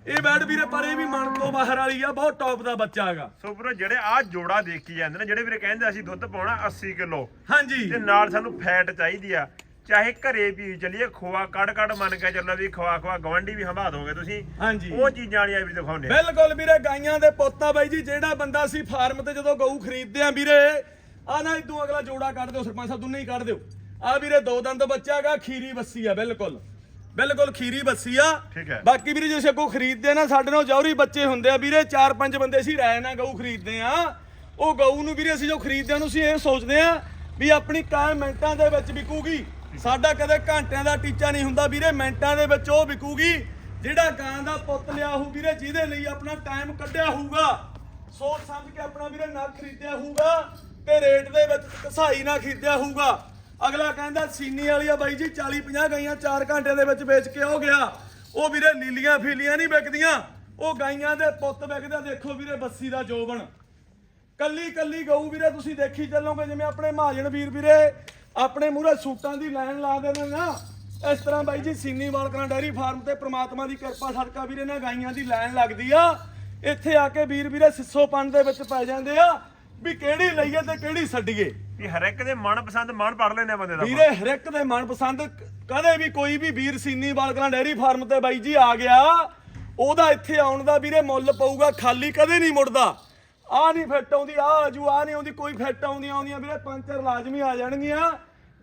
ਇਹ ਬੈਡ ਵੀਰੇ ਪਰ ਇਹ ਵੀ ਮਨ ਤੋਂ ਬਾਹਰ ਵਾਲੀ ਆ ਬਹੁਤ ਟੌਪ ਦਾ ਬੱਚਾ ਹੈਗਾ। ਸੋ ਵੀਰੋ ਜਿਹੜੇ ਆ ਜੋੜਾ ਦੇਖੀ ਜਾਂਦੇ ਨੇ ਜਿਹੜੇ ਵੀਰੇ ਕਹਿੰਦੇ ਅਸੀਂ ਦੁੱਧ ਪਾਉਣਾ 80 ਕਿਲੋ ਹਾਂਜੀ। ਤੇ ਨਾਲ ਸਾਨੂੰ ਫੈਟ ਚਾਹੀਦੀ ਆ। ਚਾਹੇ ਘਰੇ ਵੀ ਚੱਲੀਏ ਖੋਆ ਕੱਢ ਕੱਢ ਮੰਨ ਕੇ ਚੱਲੋ ਵੀ ਖਵਾ ਖਵਾ ਗਵੰਡੀ ਵੀ ਹੰਭਾ ਦੋਗੇ ਤੁਸੀਂ। ਹਾਂਜੀ। ਉਹ ਚੀਜ਼ਾਂ ਵਾਲੀਆਂ ਵੀ ਦਿਖਾਉਂਦੇ ਆ। ਬਿਲਕੁਲ ਵੀਰੇ ਗਾਈਆਂ ਦੇ ਪੋਤਾ ਬਾਈ ਜੀ ਜਿਹੜਾ ਬੰਦਾ ਸੀ ਫਾਰਮ ਤੇ ਜਦੋਂ ਗਊ ਖਰੀਦਦੇ ਆ ਵੀਰੇ ਆ ਨਾ ਇਦੋਂ ਅਗਲਾ ਜੋੜਾ ਕੱਢ ਦਿਓ ਸਰਪੰਚ ਸਾਹਿਬ ਦੋਨੇ ਹੀ ਕੱਢ ਦਿਓ। ਆ ਵੀਰੇ ਦੋ ਦੰਦ ਬੱਚਾ ਹੈਗਾ ਖੀਰੀ ਬੱਸੀ ਆ ਬਿਲਕੁਲ। ਬਿਲਕੁਲ ਖੀਰੀ ਬੱਸੀ ਆ। ਠੀਕ ਹੈ। ਬਾਕੀ ਵੀਰੇ ਜੇ ਅੱਗੋਂ ਖਰੀਦਦੇ ਆ ਨਾ ਸਾਡੇ ਨਾਲ ਜੌਹਰੀ ਬੱਚੇ ਹੁੰਦੇ ਆ ਵੀਰੇ ਚਾਰ ਪੰਜ ਬੰਦੇ ਸੀ ਰਾਇ ਨਾਲ ਗਊ ਖਰੀਦਦੇ ਆ। ਉਹ ਗਊ ਨੂੰ ਵੀਰੇ ਅਸੀਂ ਜੋ ਖਰੀਦਦੇ ਆ ਨੂੰ ਅਸੀਂ ਇਹ ਸੋਚਦੇ ਆ ਵੀ ਆਪਣੀ ਕਾਇਮ ਮਿੰਟਾਂ ਦੇ ਵਿੱਚ ਵਿਕੂਗੀ। ਸਾਡਾ ਕਦੇ ਘੰਟਿਆਂ ਦਾ ਟੀਚਾ ਨਹੀਂ ਹੁੰਦਾ ਵੀਰੇ, ਮਿੰਟਾਂ ਦੇ ਵਿੱਚ ਉਹ ਵਿਕੂਗੀ। ਜਿਹੜਾ ਗਾਂ ਦਾ ਪੁੱਤ ਲਿਆ ਹੋਊ ਵੀਰੇ, ਜਿਹਦੇ ਲਈ ਆਪਣਾ ਟਾਈਮ ਕੱਢਿਆ ਹੋਊਗਾ। ਸੋਚ ਸਮਝ ਕੇ ਆਪਣਾ ਵੀਰੇ ਨਾ ਖਰੀਦਿਆ ਹੋਊਗਾ ਤੇ ਰੇਟ ਦੇ ਵਿੱਚ ਕਸਾਈ ਨਾ ਖਰੀਦਿਆ ਹੋਊਗਾ। ਅਗਲਾ ਕਹਿੰਦਾ, ਸੀਨੀ ਵਾਲੀ ਆ ਬਾਈ ਜੀ 40 50 ਗਾਈਆਂ 4 ਘੰਟੇ ਦੇ ਵਿੱਚ ਵੇਚ ਕੇ ਹੋ ਗਿਆ। ਉਹ ਵੀਰੇ ਨੀਲੀਆਂ ਫੀਲੀਆਂ ਨਹੀਂ ਵਿਕਦੀਆਂ। ਉਹ ਗਾਈਆਂ ਦੇ ਪੁੱਤ ਵਿਕਦੇ ਦੇਖੋ ਵੀਰੇ ਬੱਸੀ ਦਾ ਜੋਬਨ। ਕੱਲੀ ਕੱਲੀ ਗਊ ਵੀਰੇ, ਤੁਸੀਂ ਦੇਖੀ ਚੱਲੋਗੇ, ਜਿਵੇਂ ਆਪਣੇ ਮਹਾਜਨ ਵੀਰ ਵੀਰੇ ਆਪਣੇ ਮੂਹਰੇ ਸੂਟਾਂ ਦੀ ਲਾਈਨ ਲਾ ਦੇਣਾ ਨਾ ਇਸ ਤਰ੍ਹਾਂ ਬਾਈ ਜੀ ਸੀਨੀ ਵਾਲਕਰਾਂ ਡੈਰੀ ਫਾਰਮ ਤੇ ਪ੍ਰਮਾਤਮਾ ਦੀ ਕਿਰਪਾ ਸਦਕਾ ਵੀਰੇ ਨਾ ਗਾਈਆਂ ਦੀ ਲਾਈਨ ਲੱਗਦੀ ਆ। ਇੱਥੇ ਆ ਕੇ ਵੀਰ ਵੀਰੇ ਸਿੱਸੋਪਨ ਦੇ ਵਿੱਚ ਪੈ ਜਾਂਦੇ ਆ ਵੀ ਕਿਹੜੀ ਲਈਏ ਤੇ ਕਿਹੜੀ ਛੱਡੀਏ। ਵੀ ਹਰ ਇੱਕ ਦੇ ਮਨਪਸੰਦ ਮਨ ਪੜ ਲੈਣੇ ਬੰਦੇ ਦਾ ਵੀਰੇ ਹਰ ਇੱਕ ਦੇ ਮਨਪਸੰਦ ਕਦੇ ਵੀ ਕੋਈ ਵੀ ਵੀਰ ਸੀਨੀ ਵਾਲਕਰਾਂ ਡੈਰੀ ਫਾਰਮ ਤੇ ਬਾਈ ਜੀ ਆ ਗਿਆ। ਉਹਦਾ ਇੱਥੇ ਆਉਣ ਦਾ ਵੀਰੇ ਮੁੱਲ ਪਊਗਾ ਖਾਲੀ ਕਦੇ ਨਹੀਂ ਮੁੜਦਾ। ਆ ਨਹੀਂ ਫਿੱਟ ਆਉਂਦੀ ਆ ਆਜੂ ਆ ਨਹੀਂ ਆਉਂਦੀ ਕੋਈ ਫਿੱਟ ਆਉਂਦੀਆਂ ਆਉਂਦੀਆਂ ਵੀਰੇ ਪੰਜ ਚਾਰ ਲਾਜ਼ਮੀ ਆ ਜਾਣਗੀਆਂ।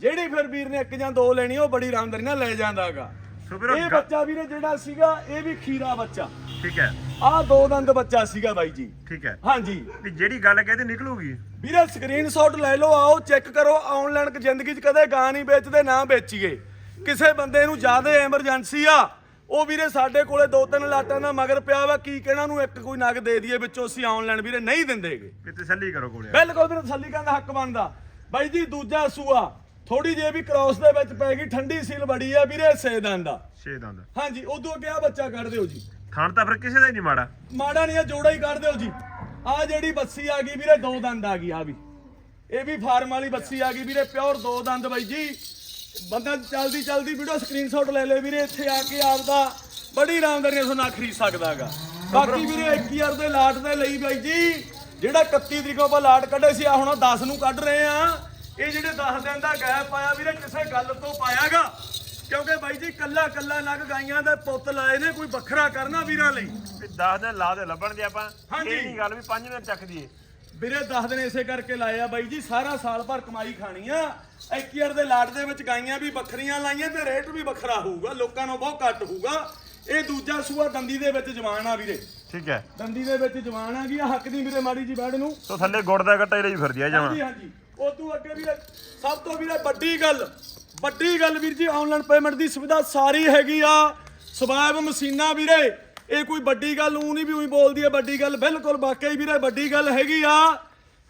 ਜਿਹੜੀ ਫਿਰ ਵੀਰ ਨੇ ਇੱਕ ਜਾਂ ਦੋ ਲੈਣੀ ਉਹ ਬੜੀ ਆਰਾਮਦਾਰੀ ਨਾਲ ਲੈ ਜਾਂਦਾਗਾ। ਸੋ ਵੀਰੋ ਇਹ ਬੱਚਾ ਵੀਰੇ ਜਿਹੜਾ ਸੀਗਾ ਇਹ ਵੀ ਖੀਰਾ ਬੱਚਾ। ਠੀਕ ਹੈ। ਆ ਦੋ ਦੰਦ ਬੱਚਾ ਸੀਗਾ ਬਾਈ ਜੀ। ਠੀਕ ਹੈ। ਹਾਂਜੀ। ਵੀ ਜਿਹੜੀ ਗੱਲ ਕਹਿੰਦੇ ਨਿਕਲੂਗੀ। ਵੀਰੇ ਸਕਰੀਨਸ਼ਾਟ ਲੈ ਲਓ ਆਓ ਚੈੱਕ ਕਰੋ ਆਨਲਾਈਨ ਜ਼ਿੰਦਗੀ 'ਚ ਕਦੇ ਗਾਂ ਨਹੀਂ ਵੇਚਦੇ ਨਾ ਵੇਚੀਏ। ਕਿਸੇ ਬੰਦੇ ਨੂੰ ਜ਼ਿਆਦਾ ਐਮਰਜੈਂਸੀ ਆ ਉਹ ਵੀਰੇ ਸਾਡੇ ਕੋਲੇ ਦੋ ਤਿੰਨ ਲਾਟਾਂ ਦਾ ਮਗਰ ਪਿਆ ਵਾ ਕੀ ਕਹਿਣਾ ਨੂੰ ਇੱਕ ਕੋਈ ਨਗ ਦੇ ਦਈਏ ਵਿੱਚੋਂ ਅਸੀਂ ਆਨਲਾਈਨ ਵੀਰੇ ਨਹੀਂ ਦਿੰਦੇਗੇ। ਵੀ ਤਸੱਲੀ ਕਰੋ ਕੋਲੇ ਬਿਲਕੁਲ ਵੀਰੇ ਤਸੱਲੀ ਕਰਨ ਦਾ ਹੱਕ ਬਣਦਾ। ਬਾਈ ਜੀ ਦੂਜਾ ਸੂਆ ਥੋੜੀ ਜਿਹੀ ਵੀ ਕ੍ਰਾਸ ਦੇ ਵਿੱਚ ਪੈ ਗਈ ਠੰਡੀ ਸੀਲ ਬੜੀ ਆ ਵੀਰੇ ਸੇਦਾਂ ਦਾ ਛੇ ਦੰਦ। ਹਾਂਜੀ ਉਦੋਂ ਅੱਗੇ ਆ ਬੱਚਾ ਕੱਢ ਦਿਓ ਜੀ। ਖਾਣ ਤਾਂ ਫਿਰ ਕਿਸੇ ਦਾ ਹੀ ਨਹੀਂ ਮਾੜਾ। ਮਾੜਾ ਨਹੀਂ ਆ ਜੋੜਾ ਹੀ ਕੱਢ ਦਿਓ ਜੀ। ਆ ਜਿਹੜੀ ਬੱਸੀ ਆ ਗਈ ਵੀਰੇ ਦੋ ਦੰਦ ਆ ਗਈ ਆ ਵੀ। ਇਹ ਵੀ ਫਾਰਮ ਵਾਲੀ ਬੱਸੀ ਆ ਗਈ ਵੀਰੇ ਪਿਓਰ ਦੋ ਦੰਦ ਬਾਈ ਜੀ। ਬੰਦਾ ਚਲਦੀ ਚਲਦੀ ਵੀਡੀਓ ਸਕਰੀਨਸ਼ਾਟ ਲੈ ਲੈ ਵੀਰੇ ਇੱਥੇ ਆ ਕੇ ਆਪਦਾ ਬੜੀ ਆਰਾਮਦਾਰੀ ਨਾਲ ਸੋਨਾ ਖਰੀਦ ਸਕਦਾਗਾ। ਬਾਕੀ ਵੀਰੇ 21000 ਦੇ ਲਾਟ ਦੇ ਲਈ ਬਾਈ ਜੀ ਜਿਹੜਾ 31 ਤਰੀਕ ਆਪਾਂ ਲਾਟ ਕੱਢੇ ਸੀ ਆ ਹੁਣ 10 ਨੂੰ ਕੱਢ ਰਹੇ ਆ। ਇਹ ਜਿਹੜੇ 10 ਦਿਨ ਦਾ ਗੈਪ ਆਇਆ ਵੀਰੇ ਕਿਸੇ ਗੱਲ ਤੋਂ ਪਾਇਆਗਾ। ਕਿਉਂਕਿ ਬਾਈ ਜੀ ਕੱਲਾ ਕੱਲਾ ਨਗ ਗਾਈਆਂ ਦੇ ਪੁੱਤ ਲਾਏ ਨੇ ਕੋਈ ਵੱਖਰਾ ਕਰਨਾ ਵੀਰਾਂ ਲਈ। ਵੀ 10 ਦਿਨ ਲਾ ਦੇ ਲੱਭਣ ਦੇ ਆਪਾਂ। ਇਹ ਨਹੀਂ ਗੱਲ ਵੀ 5 ਦਿਨ ਚੱਕ ਦਈਏ। ਵੀਰੇ 10 ਦਿਨ ਇਸੇ ਕਰਕੇ ਲਾਏ ਆ ਬਾਈ ਜੀ ਸਾਰਾ ਸਾਲ ਭਰ ਕਮਾਈ ਖਾਣੀ ਆ। 21 ਦੇ ਲਾਟ ਦੇ ਵਿੱਚ ਗਾਈਆਂ ਵੀ ਵੱਖਰੀਆਂ ਲਾਈਆਂ ਤੇ ਰੇਟ ਵੀ ਵੱਖਰਾ ਹੋਊਗਾ ਲੋਕਾਂ ਨੂੰ ਬਹੁਤ ਘੱਟ ਹੋਊਗਾ। ਇਹ ਦੂਜਾ ਸੂਆ ਦੰਦੀ ਦੇ ਵਿੱਚ ਜਵਾਨ ਆ ਵੀਰੇ। ਠੀਕ ਹੈ। ਦੰਦੀ ਦੇ ਵਿੱਚ ਜਵਾਨ ਆ ਗਈ ਆ ਹੱਕ ਦੀ ਵੀਰੇ ਮਾੜੀ ਜੀ ਬੈੜ ਨੂੰ। ਸੋ ਥੱਲੇ ਗੁੜ ਦਾ ਗੱਟਾ ਹੀ ਰਹੀ ਫਿਰਦੀ ਆ ਹਾਂਜੀ ਜਮਾ। ਹਾਂਜੀ ਉਹ ਤੋਂ ਅੱਗੇ ਵੀਰੇ ਸਭ ਤੋਂ ਵੀਰੇ ਵੱਡੀ ਗੱਲ ਵੱਡੀ ਗੱਲ ਵੀਰ ਜੀ ਆਨਲਾਈਨ ਪੇਮੈਂਟ ਦੀ ਸੁਵਿਧਾ ਸਾਰੀ ਹੈਗੀ ਆ। ਸਵਾਇਬ ਮਸ਼ੀਨਾਂ ਵੀਰੇ ਇਹ ਕੋਈ ਵੱਡੀ ਗੱਲ ਉਹ ਨਹੀਂ ਵੀ ਉਹੀ ਬੋਲਦੀ ਹੈ ਵੱਡੀ ਗੱਲ। ਬਿਲਕੁਲ, ਵਾਕਈ ਵੀਰੇ, ਵੱਡੀ ਗੱਲ ਹੈਗੀ ਆ।